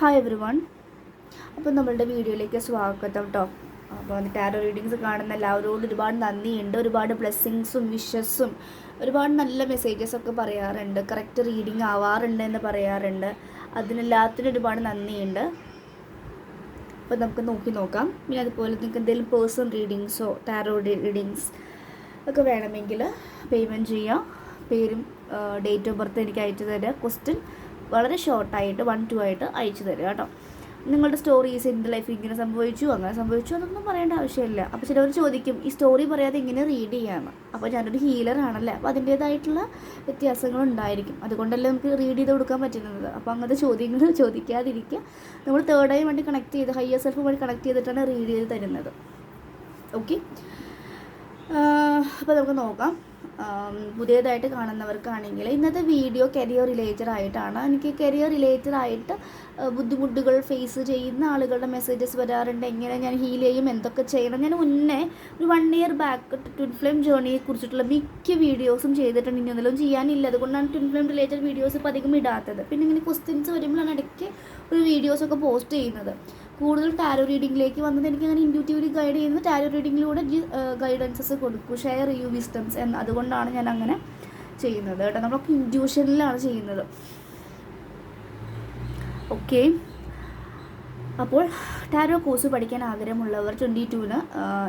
Hi every one അപ്പോൾ നമ്മളുടെ വീഡിയോയിലേക്ക് സ്വാഗതം കേട്ടോ അപ്പോൾ ടാരോ റീഡിങ്സ് കാണുന്ന എല്ലാവരോടും ഒരുപാട് നന്ദിയുണ്ട്. ഒരുപാട് ബ്ലെസ്സിങ്സും വിഷസും ഒരുപാട് നല്ല മെസ്സേജസ് ഒക്കെ പറയാറുണ്ട്. കറക്റ്റ് റീഡിങ് ആവാറുണ്ട് എന്ന് പറയാറുണ്ട്. അതിനെല്ലാത്തിനും ഒരുപാട് നന്ദിയുണ്ട്. അപ്പോൾ നമുക്ക് നോക്കി നോക്കാം. പിന്നെ അതുപോലെ നിങ്ങൾക്ക് എന്തെങ്കിലും പേഴ്സണൽ റീഡിങ്സോ ടാരോ റീഡിങ്സ് ഒക്കെ വേണമെങ്കിൽ പേയ്മെന്റ് ചെയ്യാം. പേരും ഡേറ്റ് ഓഫ് ബർത്ത് എനിക്ക് അയച്ചു തരിക ക്വസ്റ്റ്യൻ വളരെ ഷോർട്ടായിട്ട് വൺ ടു ആയിട്ട് അയച്ചു തരിക കേട്ടോ. നിങ്ങളുടെ സ്റ്റോറീസ് എന്റെ ലൈഫ് ഇങ്ങനെ സംഭവിച്ചു അങ്ങനെ സംഭവിച്ചു അതൊന്നും പറയേണ്ട ആവശ്യമില്ല. അപ്പോൾ ചിലവർ ചോദിക്കും ഈ സ്റ്റോറി പറയാതെ ഇങ്ങനെ റീഡ് ചെയ്യാമെന്ന് അപ്പോൾ ഞാനൊരു ഹീലറാണല്ലേ അപ്പോൾ അതിന്റേതായിട്ടുള്ള വ്യത്യാസങ്ങൾ ഉണ്ടായിരിക്കും. അതുകൊണ്ടല്ലേ നമുക്ക് റീഡ് ചെയ്ത് കൊടുക്കാൻ പറ്റുന്നത്. അപ്പോൾ അങ്ങനത്തെ ചോദ്യങ്ങൾ ചോദിക്കാതിരിക്കുക. നമ്മൾ തേർഡ് ഐ വേണ്ടി കണക്ട് ചെയ്ത് ഹയർ വേണ്ടി കണക്ട് ചെയ്തിട്ടാണ് റീഡ് ചെയ്ത് തരുന്നത്. ഓക്കെ അപ്പോൾ നമുക്ക് നോക്കാം. പുതിയതായിട്ട് കാണുന്നവർക്കാണെങ്കിൽ ഇന്നത്തെ വീഡിയോ കരിയർ റിലേറ്റഡ് ആയിട്ടാണ്. എനിക്ക് കരിയർ റിലേറ്റഡ് ആയിട്ട് ബുദ്ധിമുട്ടുകൾ ഫേസ് ചെയ്യുന്ന ആളുകളുടെ മെസ്സേജസ് വരാറുണ്ട്. എങ്ങനെ ഞാൻ ഹീൽ ചെയ്യും എന്തൊക്കെ ചെയ്യണം. ഞാൻ മുന്നേ ഒരു one year back twin flame ജേർണിയെ കുറിച്ചിട്ടുള്ള മിക്ക വീഡിയോസും ചെയ്തിട്ടുണ്ട്. ഇനി ഒന്നിലും ചെയ്യാനില്ല. അതുകൊണ്ടാണ് ട്വിൻ ഫ്ലെയിം റിലേറ്റഡ് വീഡിയോസ് ഇപ്പോൾ അധികം ഇടാത്തത്. പിന്നെ ഇങ്ങനെ ക്വസ്റ്റ്യൻസ് വരുമ്പോഴാണ് ഇടയ്ക്ക് ഒരു വീഡിയോസൊക്കെ പോസ്റ്റ് ചെയ്യുന്നത്. കൂടുതൽ ടാരോ റീഡിങ്ങിലേക്ക് വന്നത് എനിക്ക് അങ്ങനെ ഇൻഡ്യൂറ്റീവ്ലി ഗൈഡ് ചെയ്യുന്നത് ടാരോ റീഡിങ്ങിലൂടെ ഗൈഡൻസസ് കൊടുക്കും ഷെയർ ചെയ്യൂ വിസ്റ്റംസ് എന്ന്. അതുകൊണ്ടാണ് ഞാൻ അങ്ങനെ ചെയ്യുന്നത് കേട്ടോ. നമ്മളൊക്കെ ഇൻഡ്യൂഷനിലാണ് ചെയ്യുന്നത്. ഓക്കെ അപ്പോൾ ടാരോ കോഴ്സ് പഠിക്കാൻ ആഗ്രഹമുള്ളവർ ട്വന്റി ടൂവിന്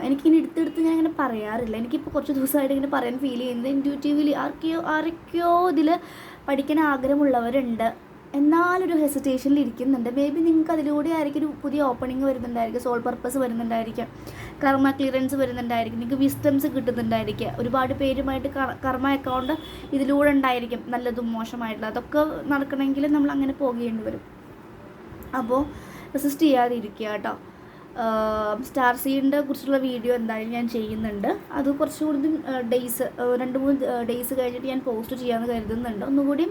എനിക്കിങ്ങനെ എടുത്തെടുത്ത് ഞാൻ അങ്ങനെ പറയാറില്ല. എനിക്കിപ്പോൾ കുറച്ച് ദിവസമായിട്ട് ഇങ്ങനെ പറയാൻ ഫീൽ ചെയ്യുന്നത് ഇൻഡ്യൂറ്റീവ്ലി ആർക്കെയോ ആരൊക്കെയോ ഇതിൽ പഠിക്കാൻ ആഗ്രഹമുള്ളവരുണ്ട്. എന്നാലൊരു ഹെസിറ്റേഷനിൽ ഇരിക്കുന്നുണ്ട് മേ ബി നിങ്ങൾക്ക് അതിലൂടെ ആയിരിക്കും ഒരു പുതിയ ഓപ്പണിംഗ് വരുന്നുണ്ടായിരിക്കും. സോൾ പർപ്പസ് വരുന്നുണ്ടായിരിക്കും. കർമ്മ ക്ലിയറൻസ് വരുന്നുണ്ടായിരിക്കും. നിങ്ങൾക്ക് വിസ്റ്റംസ് കിട്ടുന്നുണ്ടായിരിക്കും. ഒരുപാട് പേരുമായിട്ട് കർമ്മ അക്കൗണ്ട് ഇതിലൂടെ ഉണ്ടായിരിക്കും. നല്ലതും മോശമായിട്ടുള്ള. അതൊക്കെ നടക്കണമെങ്കിൽ നമ്മൾ അങ്ങനെ പോകേണ്ടി വരും. അപ്പോൾ റെസിസ്റ്റ് ചെയ്യാതിരിക്കുക കേട്ടോ. സ്റ്റാർ സീഡിന്റെ കുറിച്ചുള്ള വീഡിയോ എന്തായാലും ഞാൻ ചെയ്യുന്നുണ്ട്. അത് കുറച്ചുകൂടി ഡേയ്സ് രണ്ട് മൂന്ന് ഡേയ്സ് കഴിഞ്ഞിട്ട് ഞാൻ പോസ്റ്റ് ചെയ്യാമെന്ന് കരുതുന്നുണ്ട്. ഒന്നുകൂടി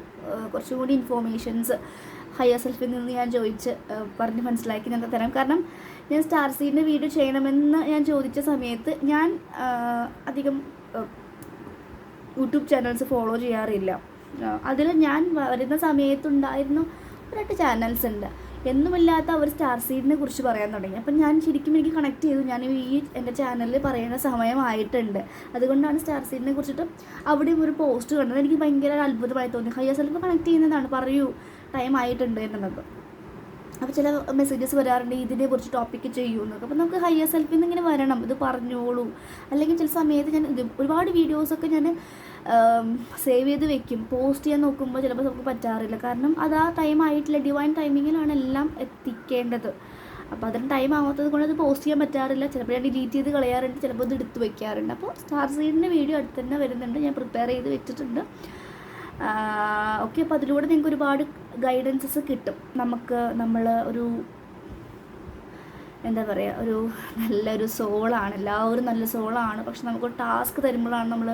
കുറച്ചും കൂടി ഇൻഫോർമേഷൻസ് ഹയർ സെൽഫിൽ നിന്ന് ഞാൻ ചോദിച്ച് പറഞ്ഞ് മനസ്സിലാക്കി ഞാൻ തരാം. കാരണം ഞാൻ സ്റ്റാർ സീഡിന്റെ വീഡിയോ ചെയ്യണമെന്ന് ഞാൻ ചോദിച്ച സമയത്ത് ഞാൻ അധികം യൂട്യൂബ് ചാനൽസ് ഫോളോ ചെയ്യാറില്ല. അതിൽ ഞാൻ വരുന്ന സമയത്തുണ്ടായിരുന്നു ഒരു രണ്ട് ചാനൽസ് ഉണ്ട്. എന്നുമില്ലാത്ത അവർ സ്റ്റാർ സീഡിനെ കുറിച്ച് പറയാൻ തുടങ്ങി. അപ്പം ഞാൻ ശരിക്കും എനിക്ക് കണക്ട് ചെയ്തു. ഞാൻ ഈ എന്റെ ചാനലിൽ പറയുന്ന സമയമായിട്ടുണ്ട് അതുകൊണ്ടാണ് സ്റ്റാർ സീഡിനെ കുറിച്ചിട്ട് അവിടെയും ഒരു പോസ്റ്റ് കണ്ടത്. എനിക്ക് ഭയങ്കര അത്ഭുതമായി തോന്നി. ഹയ്യ സെൽഫ് കണക്ട് ചെയ്യുന്നതാണ്. പറയൂ. ടൈം ആയിട്ടുണ്ട് എന്നുള്ളത്. അപ്പോൾ ചില മെസ്സേജസ് വരാറുണ്ട്. ഇതിനെ കുറിച്ച് ടോപ്പിക്ക് ചെയ്യൂ എന്നൊക്കെ. അപ്പോൾ നമുക്ക് ഹയർ സെൽഫിൽ നിന്ന് ഇങ്ങനെ വരണം. ഇത് പറഞ്ഞോളൂ. അല്ലെങ്കിൽ ചില സമയത്ത് ഞാൻ ഒരുപാട് വീഡിയോസൊക്കെ ഞാൻ സേവ് ചെയ്ത് വെക്കും. പോസ്റ്റ് ചെയ്യാൻ നോക്കുമ്പോൾ ചിലപ്പോൾ നമുക്ക് പറ്റാറില്ല. കാരണം അത് ആ ടൈം ആയിട്ടില്ല. ഡിവൈൻ ടൈമിങ്ങിലാണ് എല്ലാം എത്തിക്കേണ്ടത്. അപ്പോൾ അതിന് ടൈം ആവാത്തത് കൊണ്ട് അത് പോസ്റ്റ് ചെയ്യാൻ പറ്റാറില്ല. ചിലപ്പോൾ ഞാൻ ഡിലീറ്റ് ചെയ്ത് കളയാറുണ്ട്. ചിലപ്പോൾ ഇത് എടുത്ത് വെക്കാറുണ്ട്. അപ്പോൾ സ്റ്റാർ സീഡിന്റെ വീഡിയോ അടുത്ത് തന്നെ വരുന്നുണ്ട്. ഞാൻ പ്രിപ്പയർ ചെയ്ത് വെച്ചിട്ടുണ്ട്. ഓക്കെ അപ്പോൾ അതിലൂടെ നിങ്ങൾക്ക് ഒരുപാട് ഗൈഡൻസസ് കിട്ടും. നമുക്ക് നമ്മൾ ഒരു എന്താ പറയുക ഒരു നല്ലൊരു സോളാണ്. എല്ലാവരും നല്ല സോളാണ്. പക്ഷെ നമുക്ക് ടാസ്ക് തരുമ്പോഴാണ് നമ്മൾ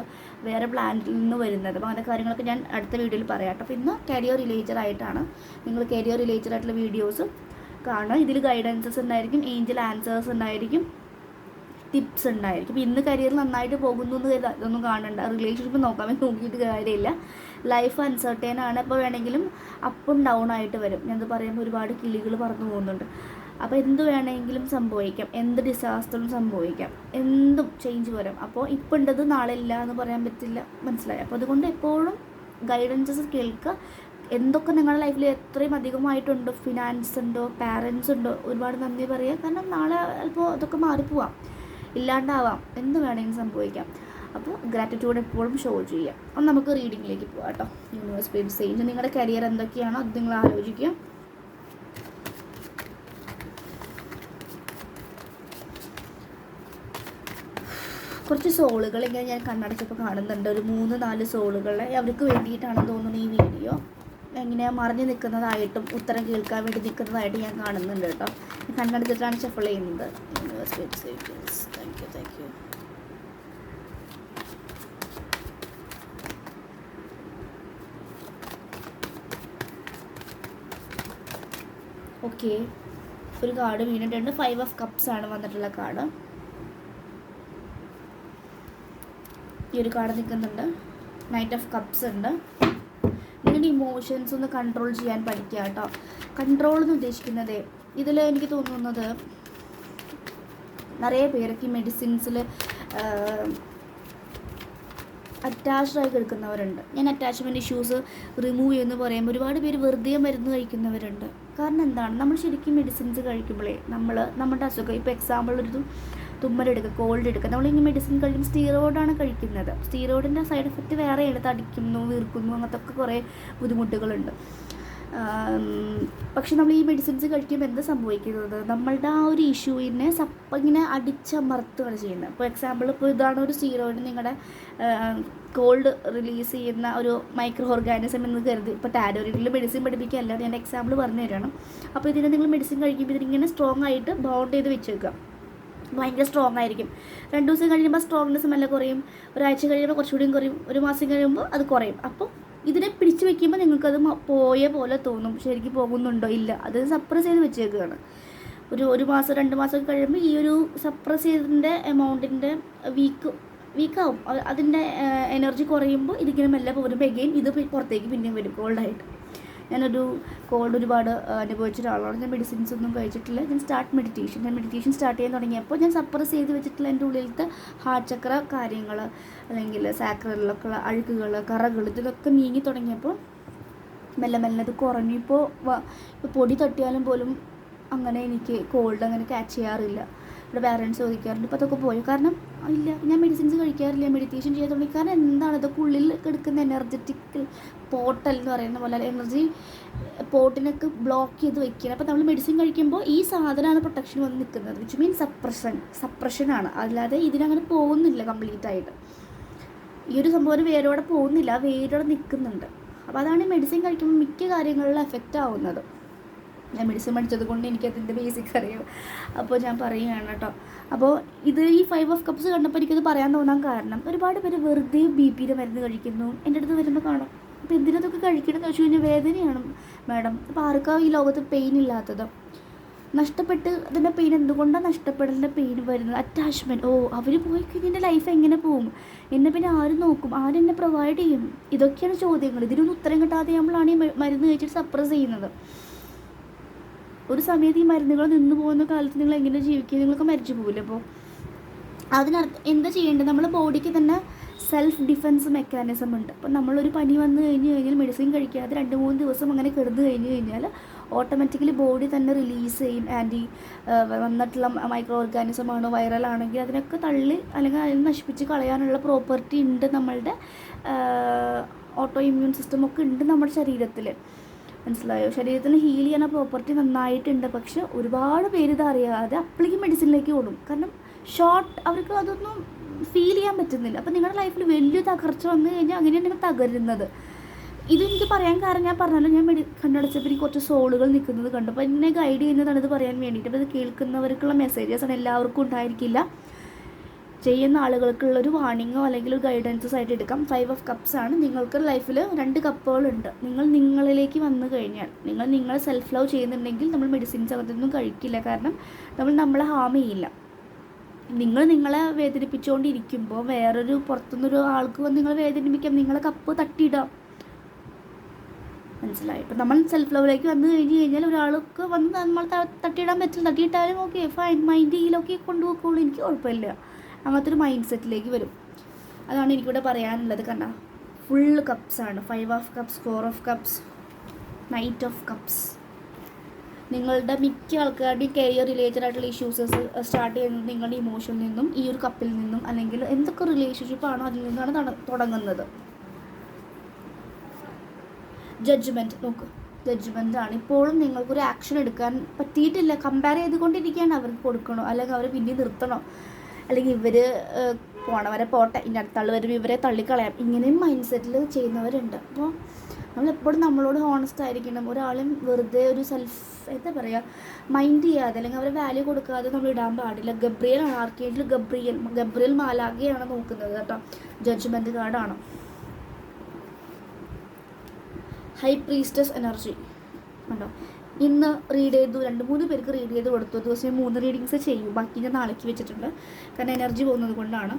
വേറെ പ്ലാനിൽ നിന്ന് വരുന്നത്. അപ്പോൾ അങ്ങനത്തെ കാര്യങ്ങളൊക്കെ ഞാൻ അടുത്ത വീഡിയോയിൽ പറയാം കേട്ടോ. അപ്പോൾ ഇന്ന് കരിയർ റിലേറ്റഡ് ആയിട്ടാണ് നിങ്ങൾ കരിയർ റിലേറ്റഡ് ആയിട്ടുള്ള വീഡിയോസ് കാണുക. ഇതിൽ ഗൈഡൻസസ് ഉണ്ടായിരിക്കും ഏഞ്ചൽ ആൻസേഴ്സ് ഉണ്ടായിരിക്കും ടിപ്സ് ഉണ്ടായിരിക്കും. ഇന്ന് കരിയർ നന്നായിട്ട് പോകുന്നു എന്ന് കരുതാ ഇതൊന്നും കാണണ്ട. റിലേഷൻഷിപ്പ് നോക്കാൻ നോക്കിയിട്ട് കാര്യമില്ല. ലൈഫ് അൺസർട്ടൈൻ ആണ്. അപ്പോൾ വേണമെങ്കിലും അപ്പും ഡൗൺ ആയിട്ട് വരും. ഞാനത് പറയുമ്പോൾ ഒരുപാട് കിളികൾ പറന്നു പോകുന്നുണ്ട്. അപ്പോൾ എന്ത് വേണമെങ്കിലും സംഭവിക്കാം. എന്ത് ഡിസാസ്റ്ററും സംഭവിക്കാം. എന്തും ചേഞ്ച് വരാം. അപ്പോൾ ഇപ്പോൾ ഉണ്ടത് നാളെ ഇല്ല എന്ന് പറയാൻ പറ്റില്ല. മനസ്സിലായി? അപ്പോൾ അതുകൊണ്ട് എപ്പോഴും ഗൈഡൻസസ് കേൾക്കുക. എന്തൊക്കെ നിങ്ങളുടെ ലൈഫിൽ എത്രയും അധികമായിട്ടുണ്ടോ? ഫിനാൻസ് ഉണ്ടോ? പാരൻസ് ഉണ്ടോ? ഒരുപാട് നന്ദി പറയുക കാരണം നാളെ ചിലപ്പോൾ അതൊക്കെ മാറിപ്പോവാം ഇല്ലാണ്ടാവാം. എന്ത് വേണമെങ്കിലും സംഭവിക്കാം. അപ്പോൾ ഗ്രാറ്റിറ്റ്യൂഡ് എപ്പോഴും ഷോ ചെയ്യുക. അപ്പം നമുക്ക് റീഡിങ്ങിലേക്ക് പോകാം കേട്ടോ. യൂണിവേഴ്സ് പേര് സെയിഞ്ച് നിങ്ങളുടെ കരിയർ എന്തൊക്കെയാണോ അത് നിങ്ങൾ ആലോചിക്കുക. കുറച്ച് സോളുകൾ ഇങ്ങനെ ഞാൻ കണ്ണടച്ചപ്പോൾ കാണുന്നുണ്ട്. ഒരു മൂന്ന് നാല് സോളുകളെ അവർക്ക് വേണ്ടിയിട്ടാണെന്ന് തോന്നുന്നു ഈ വീഡിയോ. ഇങ്ങനെ മറിഞ്ഞു നിൽക്കുന്നതായിട്ടും ഉത്തരം കേൾക്കാൻ വേണ്ടി നിൽക്കുന്നതായിട്ട് ഞാൻ കാണുന്നുണ്ട് കേട്ടോ. കണ്ണടച്ചിട്ടാണ് ഷഫിൾ ചെയ്യുന്നത്. ഓക്കെ ഒരു കാർഡ് വീണിട്ടുണ്ട്. ഫൈവ് ഓഫ് കപ്സ് ആണ് വന്നിട്ടുള്ള കാർഡ് ഈ ഒരു കാർഡ് നിൽക്കുന്നുണ്ട്. നൈറ്റ് ഓഫ് കപ്സ് ഉണ്ട്. നിങ്ങളുടെ ഇമോഷൻസ് ഒന്ന് കൺട്രോൾ ചെയ്യാൻ പഠിക്കുക കേട്ടോ. കൺട്രോൾ എന്ന് ഉദ്ദേശിക്കുന്നത് ഇതിൽ എനിക്ക് തോന്നുന്നത് നിറയെ പേരൊക്കെ മെഡിസിൻസിൽ അറ്റാച്ച്ഡ് ആയി കിടക്കുന്നവരുണ്ട്. ഞാൻ അറ്റാച്ച്മെന്റ് ഇഷ്യൂസ് റിമൂവ് ചെയ്യുമെന്ന് പറയുമ്പോൾ ഒരുപാട് പേര് വെറുതെ മരുന്ന് കഴിക്കുന്നവരുണ്ട്. കാരണം എന്താണ്? നമ്മൾ ശരിക്കും മെഡിസിൻസ് കഴിക്കുമ്പോഴേ നമ്മൾ നമ്മുടെ അസുഖം ഇപ്പോൾ എക്സാമ്പിൾ ഒരു തുമ്മലെടുക്കുക കോൾഡ് എടുക്കുക. നമ്മളിങ്ങനെ മെഡിസിൻ കഴിക്കുമ്പോൾ സ്റ്റീറോയിഡാണ് കഴിക്കുന്നത്. സ്റ്റീറോയിഡിന്റെ സൈഡ് എഫക്റ്റ് വേറെയാണ്. തടിക്കുന്നു വീർക്കുന്നു അങ്ങനത്തെ ഒക്കെ കുറേ ബുദ്ധിമുട്ടുകളുണ്ട്. പക്ഷെ നമ്മൾ ഈ മെഡിസിൻസ് കഴിക്കുമ്പോൾ എന്താ സംഭവിക്കുന്നത്? നമ്മളുടെ ആ ഒരു ഇഷ്യൂവിനെ സപ്പ ഇങ്ങനെ അടിച്ചമർത്തുകയാണ് ചെയ്യുന്നത്. ഇപ്പോൾ എക്സാമ്പിൾ ഇപ്പോൾ ഇതാണ് ഒരു സ്റ്റീറോയിഡ് നിങ്ങളുടെ കോൾഡ് റിലീസ് ചെയ്യുന്ന ഒരു മൈക്രോ ഓർഗാനിസം എന്ന് കരുതി. ഇപ്പോൾ ടാരോറിഡിൽ മെഡിസിൻ പഠിപ്പിക്കുകയല്ല ഞാൻ എക്സാമ്പിൾ പറഞ്ഞു തരണം അപ്പോൾ ഇതിനെ നിങ്ങൾ മെഡിസിൻ കഴിക്കുമ്പോൾ ഇതിങ്ങനെ സ്ട്രോങ് ആയിട്ട് ബൗണ്ട് ചെയ്ത് വെച്ചേക്കുക. ഭയങ്കര സ്ട്രോങ് ആയിരിക്കും. രണ്ട് ദിവസം കഴിയുമ്പോൾ സ്ട്രോങ്നെസ് നല്ല കുറയും. ഒരാഴ്ച കഴിയുമ്പോൾ കുറച്ചുകൂടിയും കുറയും. ഒരു മാസം കഴിയുമ്പോൾ അത് കുറയും. അപ്പോൾ ഇതിനെ പിടിച്ചു വെക്കുമ്പോൾ നിങ്ങൾക്കത് പോയ പോലെ തോന്നും. ശരിക്കും പോകുന്നുണ്ടോ? ഇല്ല. അത് സപ്രസ് ചെയ്ത് വെച്ചേക്കുകയാണ് ഒരു ഒരു മാസം രണ്ട് മാസം കഴിയുമ്പോൾ ഈ ഒരു സപ്രസ് ചെയ്തതിന്റെ എമൗണ്ടിന്റെ വീക്ക് വീക്കാവും അതിന്റെ എനർജി കുറയുമ്പോൾ ഇതിങ്ങനെ മെല്ലെ പോരുമ്പോൾ എഗെയിൻ ഇത് പുറത്തേക്ക് പിന്നെയും വരും. കോൾഡായിട്ട് ഞാനൊരു കോൾഡ് ഒരുപാട് അനുഭവിച്ച ഒരാളാണ്. ഞാൻ മെഡിസിൻസ് ഒന്നും കഴിച്ചിട്ടില്ല. ഞാൻ സ്റ്റാർട്ട് മെഡിറ്റേഷൻ ഞാൻ മെഡിറ്റേഷൻ സ്റ്റാർട്ട് ചെയ്യാൻ തുടങ്ങിയപ്പോൾ ഞാൻ സപ്രസ് ചെയ്ത് വെച്ചിട്ടുള്ള എന്റെ ഉള്ളിലത്തെ ഹാർട്ട് ചക്ര കാര്യങ്ങൾ അല്ലെങ്കിൽ സാക്രലിലൊക്കെ അഴുക്കുകൾ കറകൾ ഇതൊക്കെ നീങ്ങി തുടങ്ങിയപ്പോൾ മെല്ലെ മെല്ലെ അത് കുറഞ്ഞു. ഇപ്പോൾ പൊടി തട്ടിയാലും പോലും അങ്ങനെ എനിക്ക് കോൾഡ് അങ്ങനെ ക്യാച്ച് ചെയ്യാറില്ല. ഇവിടെ പാരൻസ് ചോദിക്കാറുണ്ട്. ഇപ്പോൾ അതൊക്കെ പോയി. കാരണം ഇല്ല ഞാൻ മെഡിസിൻസ് കഴിക്കാറില്ല. മെഡിറ്റേഷൻ ചെയ്യാൻ തുടങ്ങി. കാരണം എന്താണ് ഇതൊക്കെ ഉള്ളിൽ കിടക്കുന്ന എനർജറ്റിക് പോർട്ടൽ എന്ന് പറയുന്ന പോലെ എനർജി പോർട്ടിനൊക്കെ ബ്ലോക്ക് ചെയ്ത് വെക്കുകയാണ്. അപ്പോൾ നമ്മൾ മെഡിസിൻ കഴിക്കുമ്പോൾ ഈ സാധനമാണ് പ്രൊട്ടക്ഷൻ വന്ന് നിൽക്കുന്നത്. വിച്ച് മീൻ സപ്രഷൻ സപ്രഷനാണ് അല്ലാതെ ഇതിനങ്ങനെ പോകുന്നില്ല കംപ്ലീറ്റ് ആയിട്ട്. ഈ ഒരു സംഭവം വേരോടെ പോകുന്നില്ല. വേരോടെ നിൽക്കുന്നുണ്ട്. അപ്പോൾ അതാണ് മെഡിസിൻ കഴിക്കുമ്പോൾ മിക്ക കാര്യങ്ങളിലും എഫക്റ്റ് ആവുന്നത്. ഞാൻ മെഡിസിൻ പഠിച്ചത് കൊണ്ട് എനിക്ക് അതിന്റെ ബേസിക് അറിയാം. അപ്പോൾ ഞാൻ പറയുകയാണ് കേട്ടോ. അപ്പോൾ ഇത് ഈ ഫൈവ് ഓഫ് കപ്സ് കണ്ടപ്പോൾ എനിക്കത് പറയാൻ തോന്നാൻ കാരണം ഒരുപാട് പേര് വെറുതെ ബി പിയുടെ മരുന്ന് കഴിക്കുന്നു. എന്റെ അടുത്ത് വരുമ്പോൾ കാണാം. അപ്പോൾ എന്തിനതൊക്കെ കഴിക്കണമെന്ന് വെച്ച് കഴിഞ്ഞാൽ വേദനയാണ് മാഡം. അപ്പോൾ ആർക്കാ ഈ ലോകത്ത് പെയിൻ ഇല്ലാത്തത്? നഷ്ടപ്പെട്ട് അതിന്റെ പെയിൻ എന്തുകൊണ്ടാണ് നഷ്ടപ്പെടലിന്റെ പെയിൻ വരുന്നത്? അറ്റാച്ച്മെന്റ് ഓ അവർ പോയി കഴിഞ്ഞാൽ എന്റെ ലൈഫ് എങ്ങനെ പോകും? എന്നെ പിന്നെ ആര് നോക്കും? ആരെന്നെ പ്രൊവൈഡ് ചെയ്യും? ഇതൊക്കെയാണ് ചോദ്യങ്ങൾ. ഇതിനൊന്നും ഉത്തരം കിട്ടാതെ നമ്മളാണ് ഈ മരുന്ന് കഴിച്ചിട്ട് സപ്രസ് ചെയ്യുന്നത്. ഒരു സമയത്ത് ഈ മരുന്നുകൾ നിന്ന് പോകുന്ന കാലത്ത് നിങ്ങൾ എങ്ങനെ ജീവിക്കുക നിങ്ങൾക്ക് മരിച്ചു പോകില്ല അപ്പോൾ? അതിനർത്ഥം എന്താ ചെയ്യേണ്ടത്? നമ്മുടെ ബോഡിക്ക് തന്നെ സെൽഫ് ഡിഫെൻസ് മെക്കാനിസം ഉണ്ട്. അപ്പോൾ നമ്മളൊരു പനി വന്നു കഴിഞ്ഞ് കഴിഞ്ഞാൽ മെഡിസിൻ കഴിക്കാതെ രണ്ട് മൂന്ന് ദിവസം അങ്ങനെ കിടന്നു കഴിഞ്ഞ് കഴിഞ്ഞാൽ ഓട്ടോമാറ്റിക്കലി ബോഡി തന്നെ റിലീസ് ചെയ്യും. ആന്റി വന്നിട്ടുള്ള മൈക്രോ ഓർഗാനിസം ആണോ വൈറൽ ആണെങ്കിൽ അതിനൊക്കെ തള്ളി അല്ലെങ്കിൽ അതിനെ നശിപ്പിച്ച് കളയാനുള്ള പ്രോപ്പർട്ടി ഉണ്ട് നമ്മളുടെ ഓട്ടോ ഇമ്മ്യൂൺ സിസ്റ്റം ഒക്കെ ഉണ്ട് നമ്മുടെ ശരീരത്തിൽ. മനസ്സിലായോ? ശരീരത്തിന് ഹീൽ ചെയ്യുന്ന പ്രോപ്പർട്ടി നന്നായിട്ടുണ്ട്. പക്ഷെ ഒരുപാട് പേര് ഇത് അറിയാതെ അപ്പോഴേക്കും മെഡിസിനിലേക്ക് ഓടും. കാരണം ഷോർട്ട് അവർക്ക് അതൊന്നും ഫീൽ ചെയ്യാൻ പറ്റുന്നില്ല. അപ്പം നിങ്ങളുടെ ലൈഫിൽ വലിയ തകർച്ച വന്നു കഴിഞ്ഞാൽ അങ്ങനെയാണ് നിങ്ങൾ തകരുന്നത്. ഇത് എനിക്ക് പറയാൻ കാരണം ഞാൻ പറഞ്ഞല്ലോ ഞാൻ മെഡി കണ്ണടച്ചപ്പോൾ എനിക്ക് കുറച്ച് സോളുകൾ നിൽക്കുന്നത് കണ്ടു. അപ്പോൾ എന്നെ ഗൈഡ് ചെയ്യുന്നതാണ് ഇത് പറയാൻ വേണ്ടിയിട്ട്. അപ്പോൾ ഇത് കേൾക്കുന്നവർക്കുള്ള മെസ്സേജസ് ആണ്. എല്ലാവർക്കും ഉണ്ടായിരിക്കില്ല. ചെയ്യുന്ന ആളുകൾക്കുള്ള ഒരു വാണിങ്ങോ അല്ലെങ്കിൽ ഒരു ഗൈഡൻസോ ആയിട്ട് എടുക്കാം. ഫൈവ് ഓഫ് കപ്സ് ആണ്. നിങ്ങൾക്ക് ലൈഫിൽ രണ്ട് കപ്പുകളുണ്ട് നിങ്ങൾ നിങ്ങളിലേക്ക് വന്നു കഴിഞ്ഞാൽ നിങ്ങൾ നിങ്ങളെ സെൽഫ് ലവ് ചെയ്യുന്നുണ്ടെങ്കിൽ നമ്മൾ മെഡിസിൻസ് അതൊന്നും കഴിക്കില്ല. കാരണം നമ്മൾ നമ്മളെ ഹാം ചെയ്യില്ല. നിങ്ങൾ നിങ്ങളെ വേദനിപ്പിച്ചുകൊണ്ടിരിക്കുമ്പോൾ വേറൊരു പുറത്തുനിന്നൊരു ആൾക്ക് വന്ന് നിങ്ങളെ വേദനിപ്പിക്കാം. നിങ്ങളെ കപ്പ് തട്ടിയിടാം. മനസ്സിലായി? ഇപ്പം നമ്മൾ സെൽഫ് ലവിലേക്ക് വന്നു കഴിഞ്ഞ് കഴിഞ്ഞാൽ ഒരാൾക്ക് വന്ന് നമ്മൾ തട്ടിയിടാൻ പറ്റില്ല. തട്ടിയിട്ടാലും ഓക്കെ ഫൈൻ മൈൻഡ് ചെയ്യലൊക്കെ കൊണ്ടുപോയിക്കോളൂ. എനിക്ക് കുഴപ്പമില്ല. അങ്ങനത്തെ ഒരു മൈൻഡ് സെറ്റിലേക്ക് വരും. അതാണ് എനിക്കിവിടെ പറയാനുള്ളത് കണ്ട. Full കപ്സാണ് five of cups four of cups knight of cups നിങ്ങളുടെ മിക്ക ആൾക്കാരുടെയും കരിയർ റിലേറ്റഡ് ആയിട്ടുള്ള ഇഷ്യൂസസ് സ്റ്റാർട്ട് ചെയ്യുന്നത് നിങ്ങളുടെ ഇമോഷനിൽ നിന്നും ഈ ഒരു കപ്പിൽ നിന്നും അല്ലെങ്കിൽ എന്തൊക്കെ റിലേഷൻഷിപ്പ് ആണോ അതിൽ നിന്നാണ് തുടങ്ങുന്നത്. ജഡ്ജ്മെന്റ് നോക്ക്. ജഡ്ജ്മെന്റാണ് ഇപ്പോഴും നിങ്ങൾക്കൊരു ആക്ഷൻ എടുക്കാൻ പറ്റിയിട്ടില്ല. കമ്പയർ ചെയ്തുകൊണ്ടിരിക്കുകയാണ് അവർക്ക് കൊടുക്കണോ? അല്ലെങ്കിൽ അവരെ പിന്നെ നിർത്തണോ? അല്ലെങ്കിൽ ഇവർ പോണവരെ പോട്ടെ ഇനി അടുത്ത വരുമ്പോൾ ഇവരെ തള്ളിക്കളയാം. ഇങ്ങനെയും മൈൻഡ് സെറ്റിൽ ചെയ്യുന്നവരുണ്ട്. അപ്പോൾ നമ്മളെപ്പോഴും നമ്മളോട് ഹോണസ്റ്റ് ആയിരിക്കണം. ഒരാളും വെറുതെ ഒരു സെൽഫ് എന്താ പറയുക മൈൻഡ് ചെയ്യാതെ അല്ലെങ്കിൽ അവരെ വാല്യൂ കൊടുക്കാതെ നമ്മൾ ഇടാൻ പാടില്ല. ഗബ്രിയൽ ആണ് ആർക്കേജിൽ ഗബ്രിയൽ ഗബ്രിയൽ മാലാഗയാണ് നോക്കുന്നത് കേട്ടോ. ജഡ്ജ്മെന്റ് കാർഡാണ് ഹൈ പ്രീസ്റ്റസ് എനർജി ഉണ്ടോ ഇന്ന് റീഡ് ചെയ്തു രണ്ട് മൂന്ന് പേർക്ക് റീഡ് ചെയ്ത് കൊടുത്തു. ദിവസം മൂന്ന് റീഡിങ്സ് ചെയ്യും. ബാക്കി ഞാൻ നാളേക്ക് വെച്ചിട്ടുണ്ട്. കാരണം എനർജി പോകുന്നത് കൊണ്ടാണ്.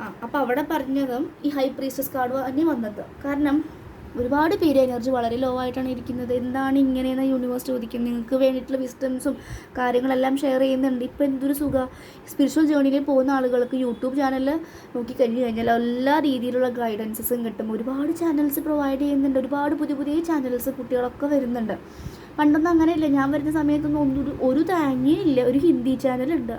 ആ അപ്പോൾ അവിടെ പറഞ്ഞതും ഈ ഹൈ പ്രീസസ് കാർഡ് തന്നെ വന്നത്. കാരണം ഒരുപാട് പേര് എനർജി വളരെ ലോ ആയിട്ടാണ് ഇരിക്കുന്നത്. എന്താണ് ഇങ്ങനെയെന്ന് യൂണിവേഴ്സ് ചോദിക്കുന്നത് നിങ്ങൾക്ക് വേണ്ടിയിട്ടുള്ള വിസ്റ്റംസും കാര്യങ്ങളെല്ലാം ഷെയർ ചെയ്യുന്നുണ്ട്. ഇപ്പോൾ എന്തൊരു സുഖ. സ്പിരിച്വൽ ജേണിയിൽ പോകുന്ന ആളുകൾക്ക് യൂട്യൂബ് ചാനൽ നോക്കിക്കഴിഞ്ഞ് കഴിഞ്ഞാൽ എല്ലാ രീതിയിലുള്ള ഗൈഡൻസസും കിട്ടും. ഒരുപാട് ചാനൽസ് പ്രൊവൈഡ് ചെയ്യുന്നുണ്ട്. ഒരുപാട് പുതിയ പുതിയ ചാനൽസ് കുട്ടികളൊക്കെ വരുന്നുണ്ട്. പണ്ടൊന്നും അങ്ങനെയില്ല. ഞാൻ വരുന്ന സമയത്തൊന്നും ഒന്നും ഒരു തേങ്ങയും ഇല്ല. ഒരു ഹിന്ദി ചാനലുണ്ട്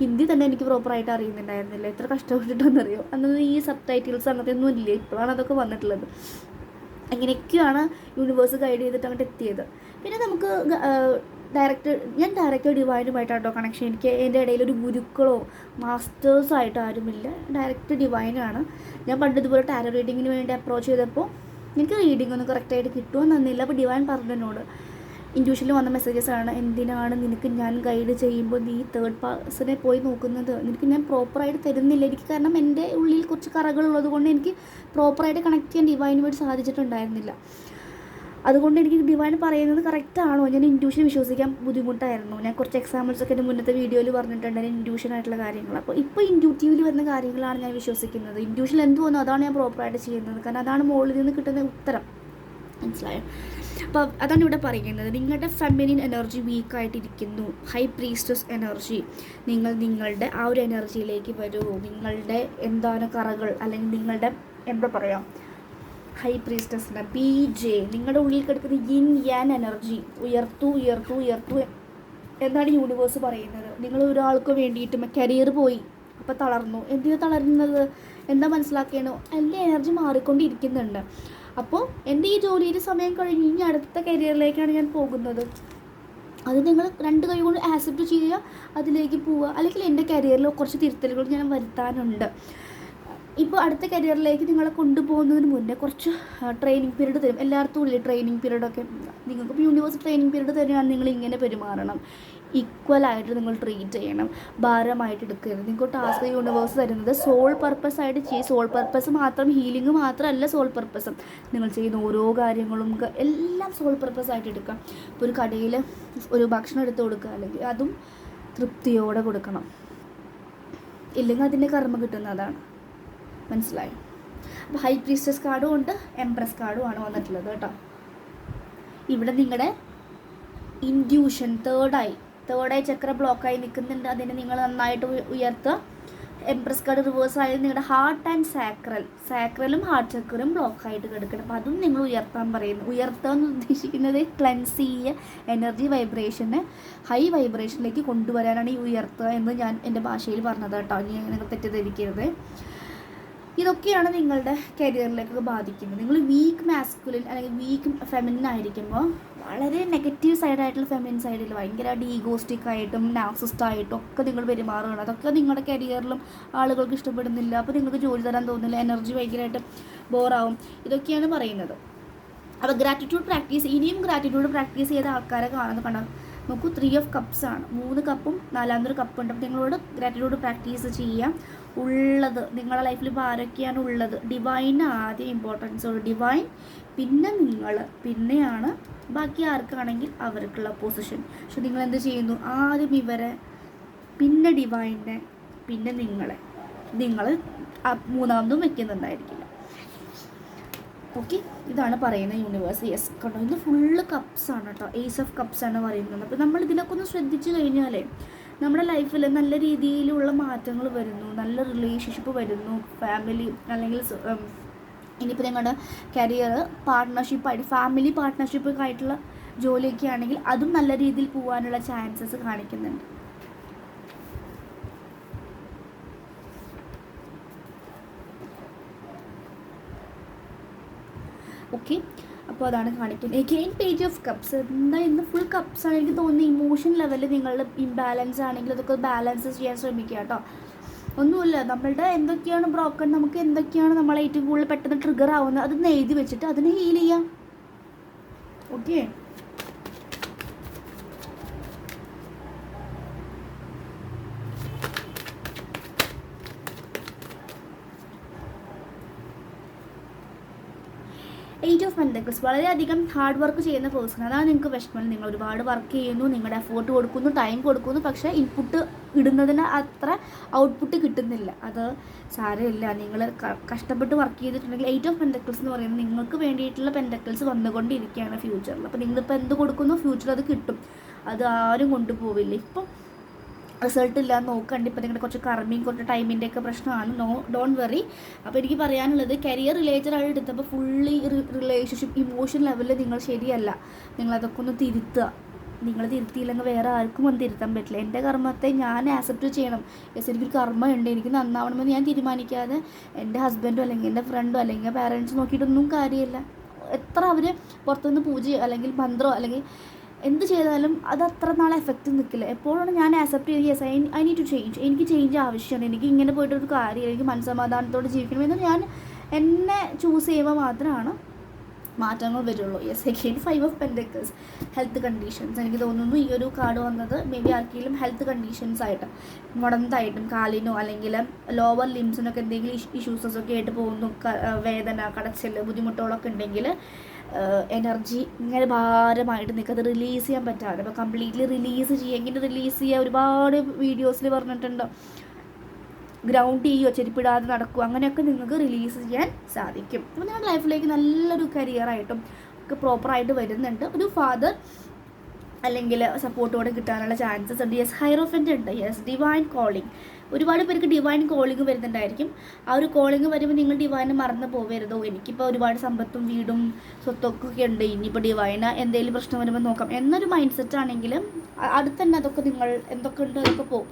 ഹിന്ദി തന്നെ എനിക്ക് പ്രോപ്പറായിട്ട് അറിയുന്നുണ്ടായിരുന്നില്ല. എത്ര കഷ്ടപ്പെട്ടിട്ടെന്നറിയോ? അന്നൊന്നും ഈ സബ് ടൈറ്റിൽസ് അങ്ങനത്തെ ഒന്നും ഇല്ല. ഇപ്പോഴാണ് അതൊക്കെ വന്നിട്ടുള്ളത്. അങ്ങനെയൊക്കെയാണ് യൂണിവേഴ്സ് ഗൈഡ് ചെയ്തിട്ട് അങ്ങോട്ട് എത്തിയത്. പിന്നെ നമുക്ക് ഡയറക്റ്റ് ഞാൻ ഡയറക്റ്റ് ഡിവൈനുമായിട്ടാണ് കേട്ടോ കണക്ഷൻ എനിക്ക് എന്റെ ഇടയിൽ ഒരു ഗുരുക്കളോ മാസ്റ്റേഴ്സോ ആയിട്ട് ആരുമില്ല. ഡയറക്റ്റ് ഡിവൈനാണ് ഞാൻ പണ്ട് ഇതുപോലെ ടാരോ റീഡിങ്ങിന് വേണ്ടി അപ്രോച്ച് ചെയ്തപ്പോൾ എനിക്ക് റീഡിംഗ് ഒന്നും കറക്റ്റായിട്ട് കിട്ടുമെന്നൊന്നുമില്ല അപ്പോൾ ഡിവൈൻ പറഞ്ഞു എന്നോട്. ഇൻഡ്യൂഷനിൽ വന്ന മെസ്സേജസ് ആണ്. എന്തിനാണ് നിനക്ക് ഞാൻ ഗൈഡ് ചെയ്യുമ്പോൾ നീ തേർഡ് പേഴ്സണെ പോയി നോക്കുന്നത്? നിനക്ക് ഞാൻ പ്രോപ്പറായിട്ട് തരുന്നില്ല. എനിക്ക് കാരണം എന്റെ ഉള്ളിൽ കുറച്ച് കറകളുള്ളത് കൊണ്ട് എനിക്ക് പ്രോപ്പറായിട്ട് കണക്ട് ചെയ്യാൻ ഡിവൈനുമായിട്ട് സാധിച്ചിട്ടുണ്ടായിരുന്നില്ല. അതുകൊണ്ട് എനിക്ക് ഡിവൈൻ പറയുന്നത് കറക്റ്റാണോ ഞാൻ ഇൻഡ്യൂഷൻ വിശ്വസിക്കാൻ ബുദ്ധിമുട്ടായിരുന്നു. ഞാൻ കുറച്ച് എക്സാമ്പിൾസ് ഒക്കെ എന്റെ മുന്നത്തെ വീഡിയോയിൽ പറഞ്ഞിട്ടുണ്ട്. ഇൻഡ്യൂഷൻ ആയിട്ടുള്ള കാര്യങ്ങൾ. അപ്പോൾ ഇപ്പോൾ ഇൻഡ്യൂട്ടീവിൽ വരുന്ന കാര്യങ്ങളാണ് ഞാൻ വിശ്വസിക്കുന്നത്. ഇൻഡ്യൂഷൻ എന്ത് വന്നു അതാണ് ഞാൻ പ്രോപ്പറായിട്ട് ചെയ്യുന്നത്. കാരണം അതാണ് മുകളിൽ നിന്ന് കിട്ടുന്ന ഉത്തരം. മനസ്സിലായോ? അപ്പോൾ അതാണ് ഇവിടെ പറയുന്നത്. നിങ്ങളുടെ ഫെമിനിൻ എനർജി വീക്കായിട്ടിരിക്കുന്നു ഹൈ പ്രീസ്റ്റസ് എനർജി നിങ്ങൾ നിങ്ങളുടെ ആ ഒരു എനർജിയിലേക്ക് വരൂ. നിങ്ങളുടെ എന്താണ് കറകൾ? അല്ലെങ്കിൽ നിങ്ങളുടെ എന്താ പറയുക ഹൈ പ്രീസ്റ്റസിന്റെ ബി ജെ നിങ്ങളുടെ ഉള്ളിൽ കിടക്കുന്ന യിൻ യാൻ എനർജി ഉയർത്തു ഉയർത്തു ഉയർത്തു. എന്നാണ് യൂണിവേഴ്സ് പറയുന്നത്. നിങ്ങൾ ഒരാൾക്ക് വേണ്ടിയിട്ട് കരിയർ പോയി. അപ്പോൾ തളർന്നു. എന്തിനാ തളരുന്നത്? എന്താ മനസ്സിലാക്കിയാണോ എല്ലാ എനർജി മാറിക്കൊണ്ടിരിക്കുന്നുണ്ട്. അപ്പോൾ എന്റെ ഈ ജോലിയിൽ സമയം കഴിഞ്ഞ് ഇനി അടുത്ത കരിയറിലേക്കാണ് ഞാൻ പോകുന്നത്. അത് നിങ്ങൾ രണ്ട് കൈ കൊണ്ട് ആക്സെപ്റ്റ് ചെയ്യുക അതിലേക്ക് പോവുക അല്ലെങ്കിൽ എന്റെ കരിയറിൽ കുറച്ച് തിരുത്തലുകൾ ഞാൻ വരുത്താനുണ്ട്. ഇപ്പോൾ അടുത്ത കരിയറിലേക്ക് നിങ്ങളെ കൊണ്ടുപോകുന്നതിന് മുന്നേ കുറച്ച് ട്രെയിനിങ് പീരീഡ് തരും. എല്ലായിടത്തും ഉള്ളിൽ ട്രെയിനിങ് പീരീഡൊക്കെ നിങ്ങൾക്ക് യൂണിവേഴ്സ് ട്രെയിനിങ് പീരീഡ് തരുകയാണ് നിങ്ങൾ ഇങ്ങനെ പെരുമാറണം. ഈക്വലായിട്ട് നിങ്ങൾ ട്രീറ്റ് ചെയ്യണം. ഭാരമായിട്ട് എടുക്കരുത്. നിങ്ങൾക്ക് ടാസ്ക് യൂണിവേഴ്സ് തരുന്നത് സോൾ പർപ്പസ് ആയിട്ട് ചെയ്യും. സോൾ പർപ്പസ് മാത്രം ഹീലിംഗ് മാത്രമല്ല സോൾ പർപ്പസ് നിങ്ങൾ ചെയ്യുന്ന ഓരോ കാര്യങ്ങളും എല്ലാം സോൾ പർപ്പസ് ആയിട്ട് എടുക്കാം. ഇപ്പോൾ ഒരു കടയിൽ ഒരു ഭക്ഷണം എടുത്ത് കൊടുക്കുക. അല്ലെങ്കിൽ അതും തൃപ്തിയോടെ കൊടുക്കണം. ഇല്ലെങ്കിൽ അതിന്റെ കർമ്മ കിട്ടുന്നതാണ് മനസ്സിലായി? അപ്പോൾ ഹൈ പ്രീസ്റ്റസ് കാർഡും ഉണ്ട്. എംപ്രസ് കാർഡും ആണ് വന്നിട്ടുള്ളത് കേട്ടോ. ഇവിടെ നിങ്ങളുടെ ഇൻഡ്യൂഷൻ തേർഡായി തേർഡായി ചക്ര ബ്ലോക്കായി നിൽക്കുന്നുണ്ട്. അതിനെ നിങ്ങൾ നന്നായിട്ട് ഉയ- ഉയർത്തുക. എംപ്രസ് കാർഡ് റിവേഴ്സ് ആയത് നിങ്ങളുടെ ഹാർട്ട് ആൻഡ് സാക്രൽ സാക്രലും ഹാർട്ട് ചക്രയും ബ്ലോക്കായിട്ട് കിടക്കണം. അപ്പോൾ അതും നിങ്ങൾ ഉയർത്താൻ പറയുന്നു. ഉയർത്തുക എന്ന് ഉദ്ദേശിക്കുന്നത് ക്ലൻസ് ചെയ്യുക എനർജി വൈബ്രേഷനെ ഹൈ വൈബ്രേഷനിലേക്ക് കൊണ്ടുവരാനാണ് ഈ ഉയർത്തുക എന്ന് ഞാൻ എന്റെ ഭാഷയിൽ പറഞ്ഞത് കേട്ടോ ഇനി നിങ്ങൾ തെറ്റിദ്ധരിക്കരുത്. ഇതൊക്കെയാണ് നിങ്ങളുടെ കരിയറിലേക്ക് ബാധിക്കുന്നത്. നിങ്ങൾ വീക്ക് മാസ്കുലിൻ അല്ലെങ്കിൽ വീക്ക് ഫെമിനിൻ ആയിരിക്കുമ്പോൾ വളരെ നെഗറ്റീവ് സൈഡായിട്ടുള്ള ഫെമിനിൻ സൈഡിൽ ഭയങ്കരമായിട്ട് ഈഗോസ്റ്റിക് ആയിട്ടും നാക്സിസ്റ്റ് ആയിട്ടും ഒക്കെ നിങ്ങൾ പെരുമാറുകയാണ്. അതൊക്കെ നിങ്ങളുടെ കരിയറിലും ആളുകൾക്ക് ഇഷ്ടപ്പെടുന്നില്ല. അപ്പോൾ നിങ്ങൾക്ക് ജോലി തരാൻ തോന്നുന്നില്ല. എനർജി ഭയങ്കരമായിട്ട് ബോറാവും ഇതൊക്കെയാണ് പറയുന്നത്. അപ്പോൾ ഗ്രാറ്റിറ്റ്യൂഡ് പ്രാക്ടീസ് ഇനിയും ഗ്രാറ്റിറ്റ്യൂഡ് പ്രാക്ടീസ് ചെയ്ത ആൾക്കാരെ കാണുന്നത് കണ്ട? നോക്കൂ ത്രീ ഓഫ് കപ്സ് ആണ്. മൂന്ന് കപ്പും നാലാമതൊരു കപ്പ് ഉണ്ട്. അപ്പോൾ നിങ്ങളോട് ഗ്രാറ്റിറ്റ്യൂഡ് പ്രാക്ടീസ് ചെയ്യാം. ഉള്ളത് നിങ്ങളുടെ ലൈഫിൽ ഇപ്പോൾ ആരൊക്കെയാണ് ഉള്ളത്? ഡിവൈൻ ആദ്യം ഇമ്പോർട്ടൻസ് ഉള്ളൂ ഡിവൈൻ പിന്നെ നിങ്ങൾ പിന്നെയാണ് ബാക്കി ആർക്കാണെങ്കിൽ അവർക്കുള്ള പൊസിഷൻ പക്ഷെ നിങ്ങൾ എന്ത് ചെയ്യുന്നു? ആദ്യം ഇവരെ പിന്നെ ഡിവൈനെ പിന്നെ നിങ്ങളെ. നിങ്ങൾ മൂന്നാമതും വെക്കുന്നുണ്ടായിരിക്കില്ല ഓക്കെ ഇതാണ് പറയുന്ന യൂണിവേഴ്സ് യെസ് കണ്ടോ? ഇത് ഫുള്ള് കപ്സ് ആണ് കേട്ടോ. ഏസ് ഓഫ് കപ്സ് ആണ് പറയുന്നത്. അപ്പോൾ നമ്മൾ ഇതിനൊക്കെ ഒന്ന് ശ്രദ്ധിച്ചു കഴിഞ്ഞാലേ നമ്മുടെ ലൈഫിൽ നല്ല രീതിയിലുള്ള മാറ്റങ്ങൾ വരുന്നു. നല്ല റിലേഷൻഷിപ്പ് വരുന്നു. ഫാമിലി അല്ലെങ്കിൽ ഇനിയിപ്പോൾ നിങ്ങളുടെ കരിയർ പാർട്ട്ണർഷിപ്പായിട്ട് ഫാമിലി പാർട്ട്ണർഷിപ്പ് ആയിട്ടുള്ള ജോലിയൊക്കെ ആണെങ്കിൽ അതും നല്ല രീതിയിൽ പോകാനുള്ള ചാൻസസ് കാണിക്കുന്നുണ്ട്. ഓക്കെ അപ്പോൾ അതാണ് കാണിക്കുന്നത്. എഗെയിൻ പേജ് ഓഫ് കപ്സ് എന്താ ഇന്ന് ഫുൾ കപ്സ് ആണ് എനിക്ക് തോന്നുന്നത് ഇമോഷൻ ലെവലിൽ നിങ്ങളുടെ ഇംബാലൻസ് ആണെങ്കിൽ അതൊക്കെ ബാലൻസ് ചെയ്യാൻ ശ്രമിക്കുക കേട്ടോ. ഒന്നുമില്ല. നമ്മളുടെ എന്തൊക്കെയാണ് ബ്രോക്കൺ നമുക്ക് എന്തൊക്കെയാണ് നമ്മളെ ഏറ്റവും കൂടുതൽ പെട്ടെന്ന് ട്രിഗർ ആവുന്നത് അതൊന്ന് എഴുതി വെച്ചിട്ട് അതിനെ ഹീൽ ചെയ്യാം. ഓക്കെ പെൻഡക്കിൾസ് വളരെയധികം ഹാർഡ് വർക്ക് ചെയ്യുന്ന പേഴ്സൺ അതാണ് നിങ്ങൾക്ക് വിഷമം. നിങ്ങൾ ഒരുപാട് വർക്ക് ചെയ്യുന്നു നിങ്ങളുടെ എഫേർട്ട് കൊടുക്കുന്നു ടൈം കൊടുക്കുന്നു പക്ഷേ ഇൻപുട്ട് ഇടുന്നതിന് അത്ര ഔട്ട്പുട്ട് കിട്ടുന്നില്ല. അത് സാരമില്ല. നിങ്ങൾ കഷ്ടപ്പെട്ട് വർക്ക് ചെയ്തിട്ടുണ്ടെങ്കിൽ എയ്റ്റ് ഓഫ് പെൻഡക്കിൾസ് എന്ന് പറയുന്നത് നിങ്ങൾക്ക് വേണ്ടിയിട്ടുള്ള പെൻഡക്കിൾസ് വന്നുകൊണ്ടിരിക്കുകയാണ് ഫ്യൂച്ചറിൽ അപ്പോൾ നിങ്ങളിപ്പോൾ എന്ത് കൊടുക്കുന്നു? ഫ്യൂച്ചറിൽ അത് കിട്ടും. അത് ആരും കൊണ്ടുപോവില്ല. ഇപ്പം റിസൾട്ട് ഇല്ല നോക്കണ്ട. ഇപ്പം നിങ്ങളുടെ കുറച്ച് കർമ്മയും കുറച്ച് ടൈമിന്റെ ഒക്കെ പ്രശ്നമാണ്. നോ ഡോണ്ട് വെറി അപ്പോൾ എനിക്ക് പറയാനുള്ളത് കരിയർ റിലേറ്റഡ് ആയിട്ട് എടുത്തപ്പോൾ ഫുള്ളി റിലേഷൻഷിപ്പ് ഇമോഷൻ ലെവലിൽ നിങ്ങൾ ശരിയല്ല. നിങ്ങളതൊക്കെ ഒന്ന് തിരുത്തുക. നിങ്ങൾ തിരുത്തിയില്ലെങ്കിൽ വേറെ ആർക്കും ഒന്നും തിരുത്താൻ പറ്റില്ല. എന്റെ കർമ്മത്തെ ഞാൻ ആക്സെപ്റ്റ് ചെയ്യണം. യെസ് എനിക്കൊരു കർമ്മ ഉണ്ട്. എനിക്ക് നന്നാവണമെന്ന് ഞാൻ തീരുമാനിക്കാതെ എന്റെ ഹസ്ബൻഡോ അല്ലെങ്കിൽ എന്റെ ഫ്രണ്ടോ അല്ലെങ്കിൽ പാരൻസ് നോക്കിയിട്ടൊന്നും കാര്യമില്ല. എത്ര അവർ പുറത്തുനിന്ന് പൂജയോ അല്ലെങ്കിൽ മന്ത്രോ അല്ലെങ്കിൽ എന്ത് ചെയ്താലും അത് അത്ര നാളെ എഫക്റ്റ് നിൽക്കില്ല എപ്പോഴാണ് ഞാൻ ആക്സെപ്റ്റ് ചെയ്ത് yes I I need to change എനിക്ക് ചേഞ്ച് ആവശ്യമാണ് എനിക്ക് ഇങ്ങനെ പോയിട്ടൊരു കാര്യം എനിക്ക് മനസ്സമാധാനത്തോടെ ജീവിക്കണമെന്ന് ഞാൻ എന്നെ ചൂസ് ചെയ്യുമ്പോൾ മാത്രമാണ് മാറ്റങ്ങൾ വരുള്ളൂ. Yes again five of pentacles health conditions എനിക്ക് തോന്നുന്നു ഈ ഒരു കാർഡ് വന്നത് മേ ബി ആർക്കെങ്കിലും ഹെൽത്ത് കണ്ടീഷൻസ് ആയിട്ട് മുടന്തായിട്ടും കാലിനോ അല്ലെങ്കിൽ ലോവർ ലിംസിനൊക്കെ എന്തെങ്കിലും ഇഷ്യൂസസ് ഒക്കെ ആയിട്ട് പോകുന്നു. വേദന കടച്ചൽ ബുദ്ധിമുട്ടുകളൊക്കെ ഉണ്ടെങ്കിൽ എനർജി ഇങ്ങനെ ഭാരമായിട്ട് നിൽക്കുക അത് റിലീസ് ചെയ്യാൻ പറ്റാതെ. അപ്പോൾ കംപ്ലീറ്റ്ലി റിലീസ് ചെയ്യുക എങ്ങനെ റിലീസ് ചെയ്യുക ഒരുപാട് വീഡിയോസിൽ പറഞ്ഞിട്ടുണ്ട്. ഗ്രൗണ്ട് ചെയ്യുകയോ ചെരുപ്പിടാതെ നടക്കുക അങ്ങനെയൊക്കെ നിങ്ങൾക്ക് റിലീസ് ചെയ്യാൻ സാധിക്കും. അപ്പോൾ നിങ്ങളുടെ ലൈഫിലേക്ക് നല്ലൊരു കരിയറായിട്ടും ഒക്കെ പ്രോപ്പറായിട്ട് വരുന്നുണ്ട്. ഒരു ഫാദർ അല്ലെങ്കിൽ സപ്പോർട്ടോടെ കിട്ടാനുള്ള ചാൻസസ് ഉണ്ട്. യെസ് ഹൈറോഫന്റ് ഉണ്ട്. യെസ് ഡിവൈൻ കോളിംഗ് ഒരുപാട് പേർക്ക് ഡിവൈൻ കോളിംഗ് വരുന്നുണ്ടായിരിക്കും. ആ ഒരു കോളിംഗ് വരുമ്പോൾ നിങ്ങൾ ഡിവൈനെ മറന്നു പോകരുതോ എനിക്കിപ്പോൾ ഒരുപാട് സമ്പത്തും വീടും സ്വത്തൊക്കെ ഉണ്ട്. ഇനിയിപ്പോൾ ഡിവൈന് എന്തെങ്കിലും പ്രശ്നം വരുമ്പോൾ നോക്കാം. എന്നൊരു മൈൻഡ് സെറ്റ് ആണെങ്കിലും അടുത്ത് തന്നെ അതൊക്കെ നിങ്ങൾ എന്തൊക്കെ ഉണ്ട് അതൊക്കെ പോകും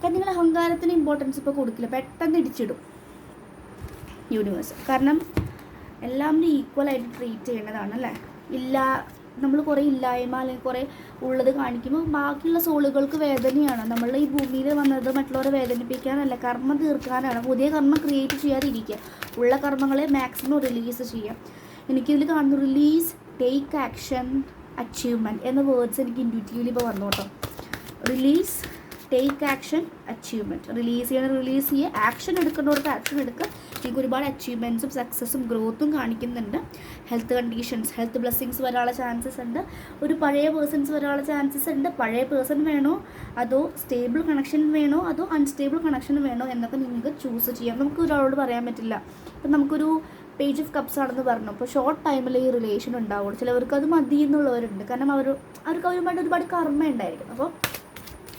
കാരണം നിങ്ങൾ അഹങ്കാരത്തിന് ഇമ്പോർട്ടൻസ് ഇപ്പോൾ കൊടുക്കില്ല. പെട്ടെന്ന് ഇടിച്ചിടും. യൂണിവേഴ്സ് കാരണം എല്ലാം ഈക്വലായിട്ട് ട്രീറ്റ് ചെയ്യേണ്ടതാണ് അല്ലേ ഇല്ല നമ്മൾ കുറേ ഇല്ലായ്മ അല്ലെങ്കിൽ കുറേ ഉള്ളത് കാണിക്കുമ്പോൾ ബാക്കിയുള്ള സോളുകൾക്ക് വേദനയാണ്. നമ്മൾ ഈ ഭൂമിയിൽ വന്നത് മറ്റുള്ളവരെ വേദനിപ്പിക്കാനല്ല കർമ്മം തീർക്കാനാണ്. പുതിയ കർമ്മം ക്രിയേറ്റ് ചെയ്യാതിരിക്കുക. ഉള്ള കർമ്മങ്ങളെ മാക്സിമം റിലീസ് ചെയ്യാം എനിക്കിതിൽ കാണുന്നു റിലീസ് ടേക്ക് ആക്ഷൻ അച്ചീവ്മെന്റ് എന്ന വേർഡ്സ് എനിക്ക് ഇൻഡ്യൂറ്റീവ്ലി ഇപ്പോൾ വന്നു കേട്ടോ. Release take action achievement. Release ചെയ്യണം റിലീസ് ചെയ്യുക ആക്ഷൻ എടുക്കേണ്ടവർക്ക് ആക്ഷൻ എടുക്കുക നിങ്ങൾക്ക് ഒരുപാട് അച്ചീവ്മെന്റ്സും സക്സസ്സും ഗ്രോത്തും കാണിക്കുന്നുണ്ട്. ഹെൽത്ത് കണ്ടീഷൻസ് ഹെൽത്ത് ബ്ലെസ്സിങ്സ് വരാനുള്ള ചാൻസസ് ഉണ്ട്. ഒരു പഴയ പേഴ്സൺസ് വരാനുള്ള ചാൻസസ് ഉണ്ട്. പഴയ പേഴ്സൺ വേണോ? അതോ സ്റ്റേബിൾ കണക്ഷൻ വേണോ? അതോ അൺസ്റ്റേബിൾ കണക്ഷൻ വേണോ? എന്നൊക്കെ നിങ്ങൾക്ക് ചൂസ് ചെയ്യാം. നമുക്ക് ഒരാളോട് പറയാൻ പറ്റില്ല. ഇപ്പം നമുക്കൊരു പേജ് ഓഫ് കപ്സ് ആണെന്ന് പറഞ്ഞു. അപ്പോൾ ഷോർട്ട് ടൈമിൽ ഈ റിലേഷൻ ഉണ്ടാവുള്ളൂ. ചിലവർക്ക് അത് മതി എന്നുള്ളവരുണ്ട്. കാരണം അവർ അവർക്ക് അവരുമായിട്ട് ഒരുപാട് കർമ്മ ഉണ്ടായിരിക്കും. അപ്പോൾ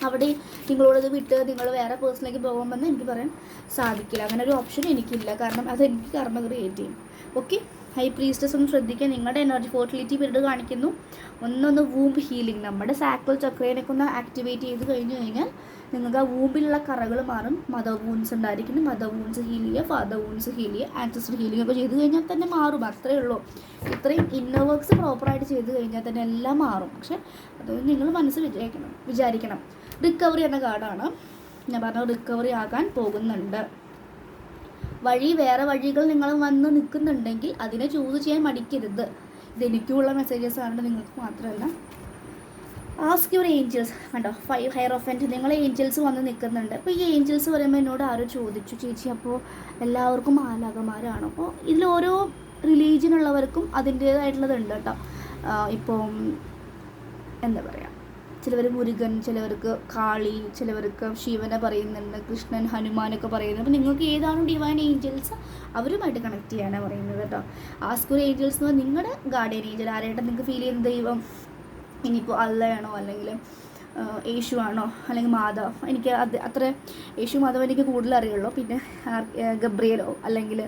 അവിടെ നിങ്ങളോടത് വിട്ട് നിങ്ങൾ വേറെ പേഴ്സണിലേക്ക് പോകുമെന്ന് എനിക്ക് പറയാൻ സാധിക്കില്ല. അങ്ങനെ ഒരു ഓപ്ഷൻ എനിക്കില്ല. കാരണം അത് എനിക്ക് കർമ്മ ക്രിയേറ്റ് ചെയ്യും. ഓക്കെ ഹൈ പ്രീസ്റ്റസ് ഒന്ന് ശ്രദ്ധിക്കുക. നിങ്ങളുടെ എനർജി ഫോർട്ടിലിറ്റി പിരീഡ് കാണിക്കുന്നു. ഒന്നൊന്ന് വൂമ്പ് ഹീലിംഗ് നമ്മുടെ സാക്കിൾ ചക്രേനൊക്കെ ഒന്ന് ആക്ടിവേറ്റ് ചെയ്ത് കഴിഞ്ഞു കഴിഞ്ഞാൽ നിങ്ങൾക്ക് ആ വൂമ്പിലുള്ള കറകൾ മാറും. മദർ വൂൺസ് ഉണ്ടായിരിക്കുന്നു. മദർ വൂൺസ് ഹീൽ ചെയ്യുക. ഫാദർ വൂൺസ് ഹീൽ ചെയ്യുക. ആൻസസ്റ്റർ ഹീലിംഗ് ഒക്കെ ചെയ്ത് കഴിഞ്ഞാൽ തന്നെ മാറും. അത്രയേ ഉള്ളൂ. ഇത്രയും ഇന്നർ വർക്ക്സ് പ്രോപ്പറായിട്ട് ചെയ്ത് കഴിഞ്ഞാൽ തന്നെ എല്ലാം മാറും. പക്ഷെ അതൊന്നും നിങ്ങൾ മനസ്സ് വിചാരിക്കണം. വിചാരിക്കണം. റിക്കവറി എന്ന കാർഡാണ്. ഞാൻ പറഞ്ഞ റിക്കവറി ആകാൻ പോകുന്നുണ്ട്. വഴി വേറെ വഴികൾ നിങ്ങൾ വന്ന് നിൽക്കുന്നുണ്ടെങ്കിൽ അതിനെ ചൂസ് ചെയ്യാൻ മടിക്കരുത്. ഇത് എനിക്കുള്ള മെസ്സേജസ് ആണ് നിങ്ങൾക്ക് മാത്രമല്ല. ആസ്ക് യുവർ ഏഞ്ചൽസ് കണ്ടോ? ഫൈവ് ഹയർ ഓഫന്റ് നിങ്ങൾ ഏഞ്ചൽസ് വന്ന് നിൽക്കുന്നുണ്ട്. അപ്പോൾ ഈ ഏഞ്ചൽസ് പറയുമ്പോൾ എന്നോട് ആരോ ചോദിച്ചു ചേച്ചി അപ്പോൾ എല്ലാവർക്കും മാലാകമാരാണ് അപ്പോൾ ഇതിൽ ഓരോ റിലീജിയൻ ഉള്ളവർക്കും അതിന്റേതായിട്ടുള്ളതുണ്ട് കേട്ടോ. ഇപ്പം എന്താ പറയുക ചിലവർ മുരുകൻ ചിലവർക്ക് കാളി ചിലവർക്ക് ശിവനെ പറയുന്നുണ്ട് കൃഷ്ണൻ ഹനുമാനൊക്കെ പറയുന്നത് അപ്പോൾ നിങ്ങൾക്ക് ഏതാണ് ഡിവൈൻ ഏഞ്ചൽസ് അവരുമായിട്ട് കണക്ട് ചെയ്യാനാണ് പറയുന്നത് കേട്ടോ ആസ്കുർ ഏഞ്ചൽസ് എന്ന് പറഞ്ഞാൽ നിങ്ങളുടെ ഗാർഡിയൻ ഏഞ്ചൽ ആരായിട്ട് നിങ്ങൾക്ക് ഫീൽ ചെയ്യുന്ന ദൈവം? ഇനിയിപ്പോൾ അള്ളയാണോ അല്ലെങ്കിൽ യേശു ആണോ അല്ലെങ്കിൽ മാധവ് എനിക്ക് അത് അത്ര യേശു മാധവ് എനിക്ക് കൂടുതൽ അറിയുള്ളൂ. പിന്നെ ഗബ്രിയലോ? അല്ലെങ്കിൽ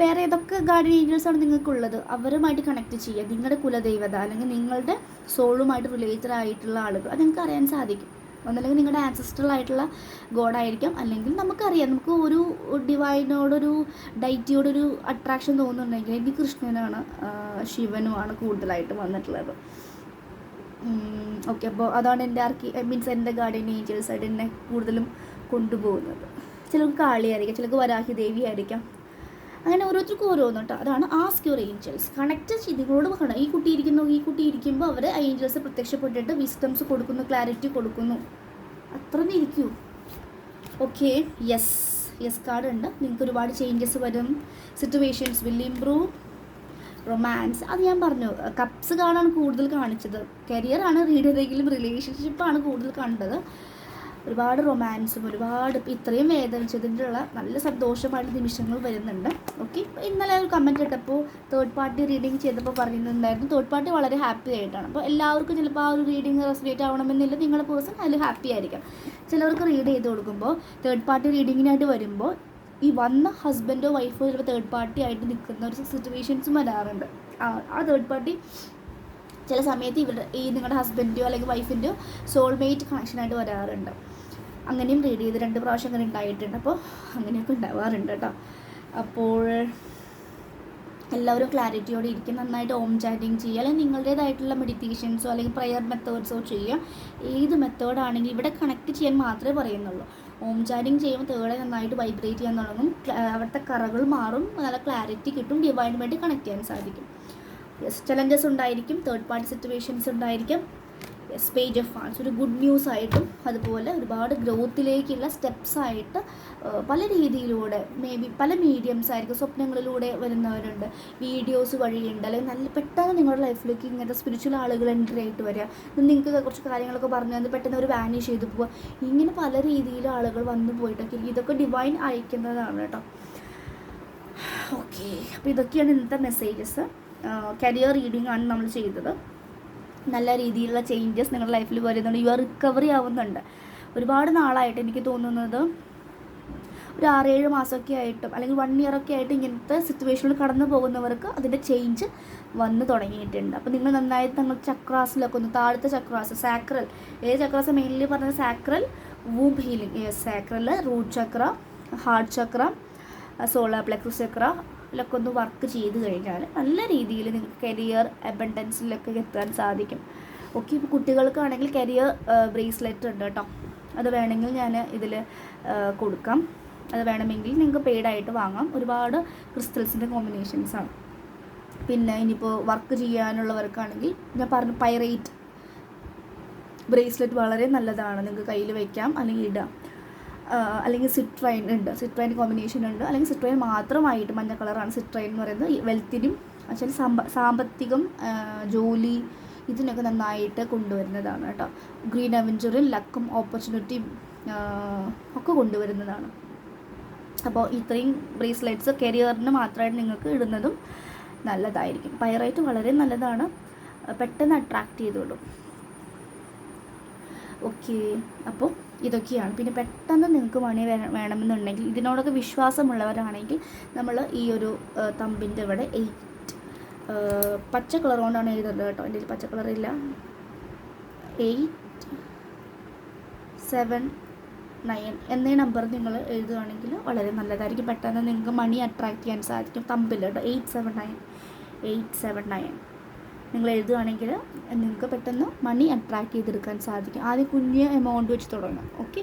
വേറെ ഏതൊക്കെ ഗാർഡിയൻ ഏഞ്ചൽസ് ആണ് നിങ്ങൾക്കുള്ളത്? അവരുമായിട്ട് കണക്ട് ചെയ്യുക. നിങ്ങളുടെ കുലദൈവത അല്ലെങ്കിൽ നിങ്ങളുടെ സോളുമായിട്ട് റിലേറ്റഡ് ആയിട്ടുള്ള ആളുകൾ. അത് നിങ്ങൾക്ക് അറിയാൻ സാധിക്കും. ഒന്നല്ലെങ്കിൽ നിങ്ങളുടെ ആൻസസ്റ്ററൽ ആയിട്ടുള്ള ഗോഡായിരിക്കാം അല്ലെങ്കിൽ നമുക്കറിയാം. നമുക്ക് ഒരു ഡിവൈനോടൊരു ഡൈറ്റിയോടൊരു അട്രാക്ഷൻ തോന്നുന്നുണ്ടെങ്കിൽ എനിക്ക് കൃഷ്ണനാണ് ശിവനുമാണ് കൂടുതലായിട്ട് വന്നിട്ടുള്ളത്. ഓക്കെ അപ്പോൾ അതാണ് എന്റെ ആർക്കി മീൻസ് എന്റെ ഗാർഡിയൻ ഏഞ്ചൽസ് ആയിട്ട് എന്നെ കൂടുതലും കൊണ്ടുപോകുന്നത്. ചിലർക്ക് കാളിയായിരിക്കാം. ചിലർക്ക് വരാഹി ദേവി ആയിരിക്കാം. അങ്ങനെ ഓരോരുത്തർക്കും ഓരോന്നും കേട്ടോ അതാണ് ആസ്ക് യുവർ ഏഞ്ചൽസ് കണക്ട് നിങ്ങളോട് പറയണം. ഈ കുട്ടി ഇരിക്കുന്നു ഈ കുട്ടി ഇരിക്കുമ്പോൾ അവർ ഏഞ്ചൽസ് പ്രത്യക്ഷപ്പെട്ടിട്ട് വിസ്റ്റംസ് കൊടുക്കുന്നു ക്ലാരിറ്റി കൊടുക്കുന്നു. അത്ര ഇരിക്കൂ. ഓക്കെ യെസ് യെസ് കാർഡ് ഉണ്ട്. നിങ്ങൾക്ക് ഒരുപാട് ചേഞ്ചസ് വരും. സിറ്റുവേഷൻസ് വിൽ ഇംപ്രൂവ് റൊമാൻസ് അത് ഞാൻ പറഞ്ഞു. കപ്സ് കാണാണ് കൂടുതൽ കാണിച്ചത്. കരിയറാണ് റീഡ് ചെയ്തെങ്കിലും റിലേഷൻഷിപ്പാണ് കൂടുതൽ കണ്ടത്. ഒരുപാട് റൊമാൻസും ഒരുപാട് ഇത്രയും വേദനിച്ചതിന്റെയുള്ള നല്ല സന്തോഷമായിട്ട് നിമിഷങ്ങൾ വരുന്നുണ്ട്. ഓക്കെ ഇന്നലെ ഒരു കമന്റ് ഇട്ടപ്പോൾ തേർഡ് പാർട്ടി റീഡിങ് ചെയ്തപ്പോൾ പറയുന്നുണ്ടായിരുന്നു തേർഡ് പാർട്ടി വളരെ ഹാപ്പി ആയിട്ടാണ്. അപ്പോൾ എല്ലാവർക്കും ചിലപ്പോൾ ആ ഒരു റീഡിങ് റെസിനേറ്റ് ആവണമെന്നില്ല. നിങ്ങളുടെ പേഴ്സൺ അതിൽ ഹാപ്പി ആയിരിക്കാം ചിലവർക്ക് റീഡ് ചെയ്ത് കൊടുക്കുമ്പോൾ തേർഡ് പാർട്ടി റീഡിങ്ങിനായിട്ട് വരുമ്പോൾ ഈ വന്ന ഹസ്ബൻഡോ വൈഫോ ചിലപ്പോൾ തേർഡ് പാർട്ടി ആയിട്ട് നിൽക്കുന്ന ഒരു സിറ്റുവേഷൻസും വരാറുണ്ട്. ആ ആ തേർഡ് പാർട്ടി ചില സമയത്ത് ഇവരുടെ ഈ നിങ്ങളുടെ ഹസ്ബൻഡോ അല്ലെങ്കിൽ വൈഫിന്റെയോ സോൾമേറ്റ് കണക്ഷനായിട്ട് വരാറുണ്ട്. അങ്ങനെയും റീഡ് ചെയ്ത് രണ്ട് പ്രാവശ്യം അങ്ങനെ ഉണ്ടായിട്ടുണ്ട്. അപ്പോൾ അങ്ങനെയൊക്കെ ഉണ്ടാവാറുണ്ട് കേട്ടോ. അപ്പോൾ എല്ലാവരും ക്ലാരിറ്റിയോടെ ഇരിക്കും. നന്നായിട്ട് ഓം ചാറ്റിങ് ചെയ്യുക. അല്ലെങ്കിൽ നിങ്ങളുടേതായിട്ടുള്ള മെഡിറ്റേഷൻസോ അല്ലെങ്കിൽ പ്രയർ മെത്തേഡ്സോ ചെയ്യുക. ഏത് മെത്തേഡാണെങ്കിലും ഇവിടെ കണക്ട് ചെയ്യാൻ മാത്രമേ പറയുന്നുള്ളൂ. ഓം ചാറ്റിങ് ചെയ്യുമ്പോൾ തേടെ നന്നായിട്ട് വൈബ്രേറ്റ് ചെയ്യാൻ തുടങ്ങും. അവിടുത്തെ കറകൾ മാറും. നല്ല ക്ലാരിറ്റി കിട്ടും. ഡിവൈനുമായിട്ട് കണക്ട് ചെയ്യാൻ സാധിക്കും. യെസ് ചലഞ്ചസ് ഉണ്ടായിരിക്കും. തേർഡ് പാർട്ടി സിറ്റുവേഷൻസ് ഉണ്ടായിരിക്കും. യെസ് പേജ് ഓഫ് ഫാൻസ് ഒരു ഗുഡ് ന്യൂസ് ആയിട്ടും അതുപോലെ ഒരുപാട് ഗ്രോത്തിലേക്കുള്ള സ്റ്റെപ്സ് ആയിട്ട് പല രീതിയിലൂടെ മേ ബി പല മീഡിയംസ് ആയിരിക്കും സ്വപ്നങ്ങളിലൂടെ വരുന്നവരുണ്ട്. വീഡിയോസ് വഴിയുണ്ട്. അല്ലെങ്കിൽ നല്ല പെട്ടെന്ന് നിങ്ങളുടെ ലൈഫിലേക്ക് ഇങ്ങനത്തെ സ്പിരിച്വൽ ആളുകൾ എൻട്രി ആയിട്ട് വരിക. നിങ്ങൾക്ക് കുറച്ച് കാര്യങ്ങളൊക്കെ പറഞ്ഞു തന്നെ പെട്ടെന്ന് ഒരു വാനിഷ് ചെയ്തു പോവുക. ഇങ്ങനെ പല രീതിയിൽ ആളുകൾ വന്നു പോയിട്ടൊക്കെ ഇതൊക്കെ ഡിവൈൻ അയക്കുന്നതാണ് കേട്ടോ. ഓക്കെ അപ്പോൾ ഇതൊക്കെയാണ് ഇന്നത്തെ മെസ്സേജസ് കരിയർ റീഡിംഗ് ആണ് നമ്മൾ ചെയ്തത്. നല്ല രീതിയിലുള്ള ചേഞ്ചസ് നിങ്ങളുടെ ലൈഫിൽ വരുന്നുണ്ട്. യു ആർ റിക്കവറി ആവുന്നുണ്ട്. ഒരുപാട് നാളായിട്ട് എനിക്ക് തോന്നുന്നത് ഒരു ആറേഴ് മാസമൊക്കെ ആയിട്ടും അല്ലെങ്കിൽ വൺ ഇയർ ഒക്കെ ആയിട്ട് ഇങ്ങനത്തെ സിറ്റുവേഷനിൽ കടന്നു പോകുന്നവർക്ക് അതിന്റെ ചേഞ്ച് വന്ന് തുടങ്ങിയിട്ടുണ്ട്. അപ്പോൾ നിങ്ങൾ നന്നായിട്ട് നിങ്ങൾ ചക്രാസിലൊക്കെ ഒന്ന് താഴത്തെ ചക്രാസ് സാക്രൽ ഏത് ചക്രാസ് മെയിൻലി പറഞ്ഞത്? Sacral womb healing sacral root chakra heart chakra solar plexus chakra ഇതിലൊക്കെ ഒന്ന് വർക്ക് ചെയ്ത് കഴിഞ്ഞാൽ നല്ല രീതിയിൽ നിങ്ങൾക്ക് കരിയർ അബൻഡൻസിലൊക്കെ എത്താൻ സാധിക്കും. ഓക്കെ ഇപ്പോൾ കുട്ടികൾക്കാണെങ്കിൽ കരിയർ ബ്രേസ്ലെറ്റ് ഉണ്ട് കേട്ടോ അത് വേണമെങ്കിൽ ഞാൻ ഇതിൽ കൊടുക്കാം. അത് വേണമെങ്കിൽ നിങ്ങൾക്ക് പെയ്ഡായിട്ട് വാങ്ങാം. ഒരുപാട് ക്രിസ്റ്റൽസിന്റെ കോമ്പിനേഷൻസ് ആണ്. പിന്നെ ഇനിയിപ്പോൾ വർക്ക് ചെയ്യാനുള്ളവർക്കാണെങ്കിൽ ഞാൻ പറഞ്ഞു പൈറേറ്റ് ബ്രേസ്ലെറ്റ് വളരെ നല്ലതാണ്. നിങ്ങൾക്ക് കയ്യിൽ വയ്ക്കാം അല്ലെങ്കിൽ ഇടാം. അല്ലെങ്കിൽ സിട്രൈൻ ഉണ്ട്. സിട്രൈൻ കോമ്പിനേഷൻ ഉണ്ട്. അല്ലെങ്കിൽ സിട്രൈൻ മാത്രമായിട്ട് മഞ്ഞ കളറാണ് സിട്രൈൻ എന്ന് പറയുന്നത്. വെൽത്തിനും വെച്ചാൽ സാമ്പ സാമ്പത്തികം ജോലി ഇതിനൊക്കെ നന്നായിട്ട് കൊണ്ടുവരുന്നതാണ് കേട്ടോ. ഗ്രീൻ അവഞ്ചറിൽ ലക്കും ഓപ്പർച്യൂണിറ്റിയും ഒക്കെ കൊണ്ടുവരുന്നതാണ്. അപ്പോൾ ഇത്രയും ബ്രേസ്ലെറ്റ്സ് കരിയറിന് മാത്രമായിട്ട് നിങ്ങൾക്ക് ഇടുന്നതും നല്ലതായിരിക്കും. പൈറൈറ്റ് വളരെ നല്ലതാണ്. പെട്ടെന്ന് അട്രാക്റ്റ് ചെയ്തോളും. ഓക്കെ അപ്പോൾ ഇതൊക്കെയാണ്. പിന്നെ പെട്ടെന്ന് നിങ്ങൾക്ക് മണി വേണമെന്നുണ്ടെങ്കിൽ ഇതിനോടൊക്കെ വിശ്വാസമുള്ളവരാണെങ്കിൽ നമ്മൾ ഈ ഒരു തമ്പിന്റെ ഇവിടെ എയ്റ്റ് പച്ച കളർ കൊണ്ടാണ് എഴുതുന്നത് കേട്ടോ. എന്റെ പച്ച കളർ ഇല്ല. എയ്റ്റ് സെവൻ നയൻ എന്നീ നമ്പർ നിങ്ങൾ എഴുതുകയാണെങ്കിൽ വളരെ നല്ലതായിരിക്കും. പെട്ടെന്ന് നിങ്ങൾക്ക് മണി അട്രാക്റ്റ് ചെയ്യാൻ സാധിക്കും തമ്പിൽ കേട്ടോ. Eight seven nine eight seven nine നിങ്ങൾ എഴുതുകയാണെങ്കിൽ നിങ്ങൾക്ക് പെട്ടെന്ന് മണി അട്രാക്ട് ചെയ്തെടുക്കാൻ സാധിക്കും. ആദ്യം കുഞ്ഞ് എമൗണ്ട് വെച്ച് തുടങ്ങാം ഓക്കെ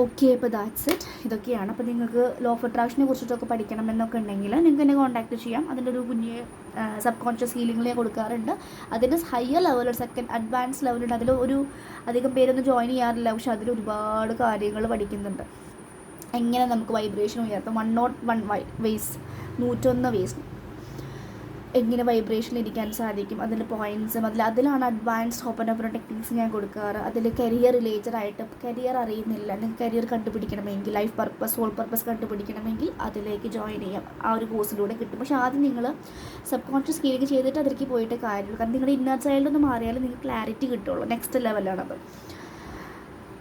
ഓക്കെ അപ്പോൾ ദാറ്റ്സ് ഇറ്റ് ഇതൊക്കെയാണ്. അപ്പോൾ നിങ്ങൾക്ക് ലോ ഓഫ് അട്രാക്ഷനെ കുറിച്ചിട്ടൊക്കെ പഠിക്കണം എന്നൊക്കെ ഉണ്ടെങ്കിൽ നിങ്ങൾക്ക് എന്നെ കോൺടാക്ട് ചെയ്യാം. അതിന്റെ ഒരു കുഞ്ഞ് സബ് കോൺഷ്യസ് ഹീലിംഗിൽ ഞാൻ കൊടുക്കാറുണ്ട്. അതിന്റെ ഹയർ ലെവൽ സെക്കൻഡ് അഡ്വാൻസ് ലെവലുണ്ട് അതിൽ ഒരു അധികം പേരൊന്നും ജോയിൻ ചെയ്യാറില്ല. പക്ഷെ അതിൽ ഒരുപാട് കാര്യങ്ങൾ പഠിക്കുന്നുണ്ട്. എങ്ങനെ നമുക്ക് vibration ഉയർത്താം? One naught one why ways നൂറ്റൊന്ന് വേസ് എങ്ങനെ വൈബ്രേഷൻ ഇരിക്കാൻ സാധിക്കും അതിന്റെ പോയിന്റ്സും അതിൽ അതിലാണ് അഡ്വാൻസ്ഡ് ഓപ്പൺ ഓപ്പൺ ടെക്നിക്സ് ഞാൻ കൊടുക്കാറ്. അതിൽ കരിയർ റിലേറ്റഡ് ആയിട്ട് കരിയർ അറിയുന്നില്ല. അല്ലെങ്കിൽ കരിയർ കണ്ടുപിടിക്കണമെങ്കിൽ ലൈഫ് പർപ്പസ് ഹോൾ പർപ്പസ് കണ്ടുപിടിക്കണമെങ്കിൽ അതിലേക്ക് ജോയിൻ ചെയ്യാം. ആ ഒരു കോഴ്സിലൂടെ കിട്ടും. പക്ഷേ ആദ്യം നിങ്ങൾ സബ് കോൺഷ്യസ് ഹീലിംഗ് ചെയ്തിട്ട് അതിലേക്ക് പോയിട്ട് കാര്യമുള്ളൂ കാരണം നിങ്ങളുടെ ഇന്നർ ചൈൽഡ് ഒന്ന് മാറിയാലും നിങ്ങൾക്ക് ക്ലാരിറ്റി കിട്ടുള്ളൂ. നെക്സ്റ്റ് ലെവലാണത്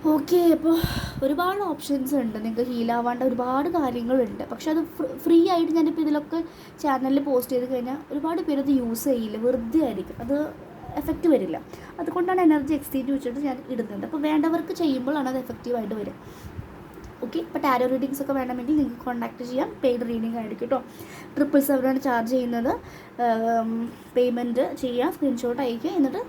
ഓക്കെ അപ്പോൾ ഒരുപാട് ഓപ്ഷൻസ് ഉണ്ട്. നിങ്ങൾക്ക് ഹീലാവാണ്ട ഒരുപാട് കാര്യങ്ങളുണ്ട്. പക്ഷെ അത് ഫ്രീ ആയിട്ട് ഞാനിപ്പോൾ ഇതിലൊക്കെ ചാനലിൽ പോസ്റ്റ് ചെയ്ത് കഴിഞ്ഞാൽ ഒരുപാട് പേര് അത് യൂസ് ചെയ്യില്ല. വെറുതെ ആയിരിക്കും. അത് എഫക്റ്റ് വരില്ല. അതുകൊണ്ടാണ് എനർജി എക്സ്ചേഞ്ച് വെച്ചിട്ട് ഞാൻ ഇടുന്നത്. അപ്പോൾ വേണ്ടവർക്ക് ചെയ്യുമ്പോഴാണ് അത് എഫക്റ്റീവായിട്ട് വരിക. ഓക്കെ ഇപ്പോൾ ടാരോ റീഡിങ്സ് ഒക്കെ വേണമെങ്കിൽ നിങ്ങൾക്ക് കോൺടാക്ട് ചെയ്യാം. പെയ്ഡ് റീഡിംഗ് ആയിട്ട് കേട്ടോ ട്രിപ്പിൾ സെവനാണ് ചാർജ് ചെയ്യുന്നത്. പേയ്മെന്റ് ചെയ്യുക സ്ക്രീൻഷോട്ട് അയക്കുക എന്നിട്ട്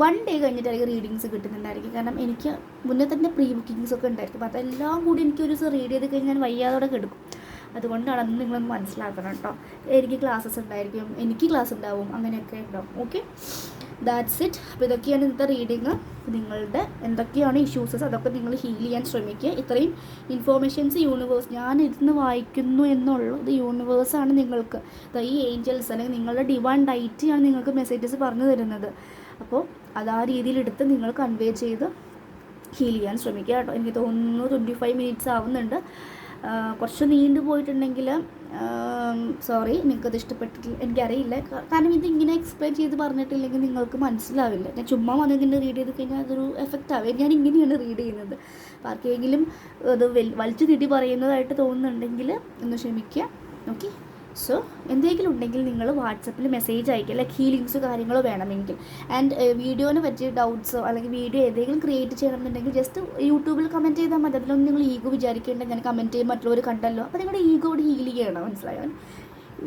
വൺ ഡേ കഴിഞ്ഞിട്ടായിരിക്കും റീഡിങ്സ് കിട്ടുന്നുണ്ടായിരിക്കും. കാരണം എനിക്ക് മുന്നേ തന്നെ പ്രീ ബുക്കിങ്സ് ഒക്കെ ഉണ്ടായിരിക്കും അപ്പോൾ അതെല്ലാം കൂടി എനിക്ക് ഒരു ദിവസം റീഡ് ചെയ്ത് കഴിഞ്ഞാൽ ഞാൻ വയ്യാതോടെ കിടക്കും. അതുകൊണ്ടാണ് അത് നിങ്ങളൊന്ന് മനസ്സിലാക്കണം കേട്ടോ എനിക്ക് ക്ലാസ്സസ് ഉണ്ടായിരിക്കും എനിക്ക് ക്ലാസ് ഉണ്ടാവും അങ്ങനെയൊക്കെ ഉണ്ടാവും. ഓക്കെ ദാറ്റ്സ് ഇറ്റ് അപ്പോൾ ഇതൊക്കെയാണ് ഇന്നത്തെ റീഡിങ് നിങ്ങളുടെ എന്തൊക്കെയാണ് ഇഷ്യൂസസ് അതൊക്കെ നിങ്ങൾ ഹീൽ ചെയ്യാൻ ശ്രമിക്കുക. ഇത്രയും ഇൻഫോർമേഷൻസ് യൂണിവേഴ്സ് ഞാൻ ഇരുന്ന് വായിക്കുന്നു എന്നുള്ളത് യൂണിവേഴ്സാണ് നിങ്ങൾക്ക്. ഈ ഏഞ്ചൽസ് അല്ലെങ്കിൽ നിങ്ങളുടെ ഡിവൈൻ ഡൈറ്റിയാണ് നിങ്ങൾക്ക് മെസ്സേജസ് പറഞ്ഞു തരുന്നത്. അപ്പോൾ അത് ആ രീതിയിലെടുത്ത് നിങ്ങൾ കൺവേ ചെയ്ത് ഹീൽ ചെയ്യാൻ ശ്രമിക്കുക കേട്ടോ. എനിക്ക് തോന്നുന്നു ട്വന്റി ഫൈവ് മിനിറ്റ്സ് ആവുന്നുണ്ട് കുറച്ച് നീണ്ടു പോയിട്ടുണ്ടെങ്കിൽ സോറി നിങ്ങൾക്കത് ഇഷ്ടപ്പെട്ടിട്ടില്ല എനിക്കറിയില്ല. കാരണം ഇത് ഇങ്ങനെ എക്സ്പ്ലെയിൻ ചെയ്ത് പറഞ്ഞിട്ടില്ലെങ്കിൽ നിങ്ങൾക്ക് മനസ്സിലാവില്ല. ഞാൻ ചുമ്മാ വന്ന് ഇങ്ങനെ റീഡ് ചെയ്ത് കഴിഞ്ഞാൽ അതൊരു എഫക്റ്റ് ആവും. ഞാൻ ഇങ്ങനെയാണ് റീഡ് ചെയ്യുന്നത്. അപ്പോൾ ആർക്കെങ്കിലും അത് വലിച്ചു തിടി പറയുന്നതായിട്ട് തോന്നുന്നുണ്ടെങ്കിൽ ഒന്ന് ക്ഷമിക്കുക. ഓക്കെ സോ എന്തെങ്കിലും ഉണ്ടെങ്കിൽ നിങ്ങൾ വാട്സപ്പിൽ മെസ്സേജ് അയക്കുക. ലൈക്ക് ഹീലിങ്സ് കാര്യങ്ങളോ വേണമെങ്കിൽ. ആൻഡ് വീഡിയോനെ പറ്റി ഡൗട്ട്സോ അല്ലെങ്കിൽ വീഡിയോ ഏതെങ്കിലും ക്രിയേറ്റ് ചെയ്യണമെന്നുണ്ടെങ്കിൽ ജസ്റ്റ് യൂട്യൂബിൽ കമന്റ് ചെയ്താൽ മതി. അതിലൊന്നും നിങ്ങൾ ഈഗോ വിചാരിക്കേണ്ട. ഞാൻ കമന്റ് ചെയ്യും മറ്റുള്ളവർ കണ്ടല്ലോ. അപ്പോൾ നിങ്ങളുടെ ഈഗോ കൂടി ഹീൽ ചെയ്യണം. മനസ്സിലായോ?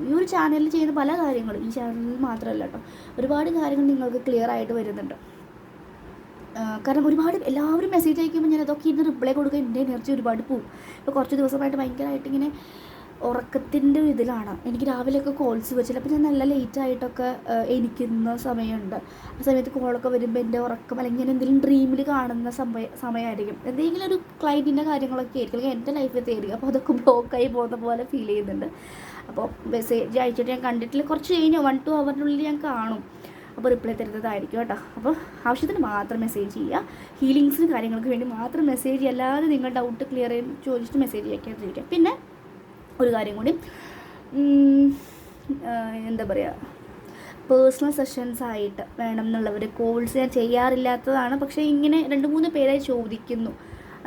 ഈ ഒരു ചാനലിൽ ചെയ്യുന്ന പല കാര്യങ്ങളും. ഈ ചാനലിൽ മാത്രമല്ല കേട്ടോ. ഒരുപാട് കാര്യങ്ങൾ നിങ്ങൾക്ക് ക്ലിയർ ആയിട്ട് വരുന്നുണ്ട്. കാരണം ഒരുപാട് എല്ലാവരും മെസ്സേജ് അയക്കുമ്പോൾ ഞാൻ അതൊക്കെ ഇന്ന് റിപ്ലൈ കൊടുക്കുക എന്റെ എനർജി ഒരുപാട് പോകും ഇപ്പോൾ കുറച്ച് ദിവസമായിട്ട് ഭയങ്കരമായിട്ട് ഇങ്ങനെ ഉറക്കത്തിന്റെ ഇതിലാണ്. എനിക്ക് രാവിലെയൊക്കെ കോൾസ് വെച്ചില്ല അപ്പോൾ ഞാൻ നല്ല ലേറ്റ് ആയിട്ടൊക്കെ ആ, സമയമുണ്ട്. ആ സമയത്ത് കോളൊക്കെ വരുമ്പോൾ എന്റെ ഉറക്കം അല്ലെങ്കിൽ ഞാൻ എന്തെങ്കിലും ഡ്രീമിൽ കാണുന്ന സമയ സമയമായിരിക്കും എന്തെങ്കിലും ഒരു ക്ലൈന്റിന്റെ കാര്യങ്ങളൊക്കെ ആയിരിക്കും. അല്ലെങ്കിൽ എന്റെ ലൈഫിൽ ആയിരിക്കും. അപ്പോൾ അതൊക്കെ ബ്ലോക്കായി പോകുന്ന പോലെ ഫീൽ ചെയ്യുന്നുണ്ട്. അപ്പോൾ മെസ്സേജ് അയച്ചിട്ട് ഞാൻ കണ്ടിട്ടില്ല. കുറച്ച് കഴിഞ്ഞു വൺ ടു അവറിനുള്ളിൽ ഞാൻ കാണും. അപ്പോൾ റിപ്ലൈ തരുന്നതായിരിക്കും കേട്ടോ. അപ്പോൾ ആവശ്യത്തിന് മാത്രം മെസ്സേജ് ചെയ്യുക. ഹീലിങ്സിന് കാര്യങ്ങൾക്ക് വേണ്ടി മാത്രം മെസ്സേജ് അല്ലാതെ നിങ്ങൾ ഡൗട്ട് ക്ലിയർ ചെയ്ത് ചോദിച്ചിട്ട് മെസ്സേജ് അയക്കാതിരിക്കുക പിന്നെ ഒരു കാര്യം കൂടി. എന്താ പറയുക പേഴ്സണൽ സെഷൻസ് ആയിട്ട് വേണം എന്നുള്ളവർ കോൾസ് ഞാൻ ചെയ്യാറില്ലാത്തതാണ്. പക്ഷേ ഇങ്ങനെ രണ്ട് മൂന്ന് പേരായി ചോദിക്കുന്നു.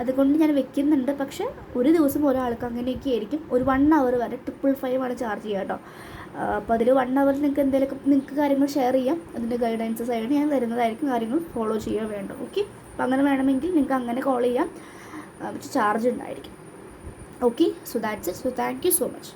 അതുകൊണ്ട് ഞാൻ വെക്കുന്നുണ്ട്. പക്ഷേ ഒരു ദിവസം ഒരാൾക്ക് അങ്ങനെയൊക്കെ ആയിരിക്കും. ഒരു വൺ അവർ വരെ ട്രിപ്പിൾ ഫൈവ് ആണ് ചാർജ് ചെയ്യുക കേട്ടോ. അപ്പോൾ അതിൽ വൺ അവർ നിങ്ങൾക്ക് എന്തെങ്കിലും നിങ്ങൾക്ക് കാര്യങ്ങൾ ഷെയർ ചെയ്യാം. അതിന്റെ ഗൈഡൻസസ് ആയിട്ട് ഞാൻ തരുന്നതായിരിക്കും കാര്യങ്ങൾ ഫോളോ ചെയ്യുക വേണ്ട ഓക്കെ അപ്പോൾ അങ്ങനെ വേണമെങ്കിൽ നിങ്ങൾക്ക് അങ്ങനെ കോൾ ചെയ്യാം. ചാർജ് ഉണ്ടായിരിക്കും. okay so that's it. So thank you so much.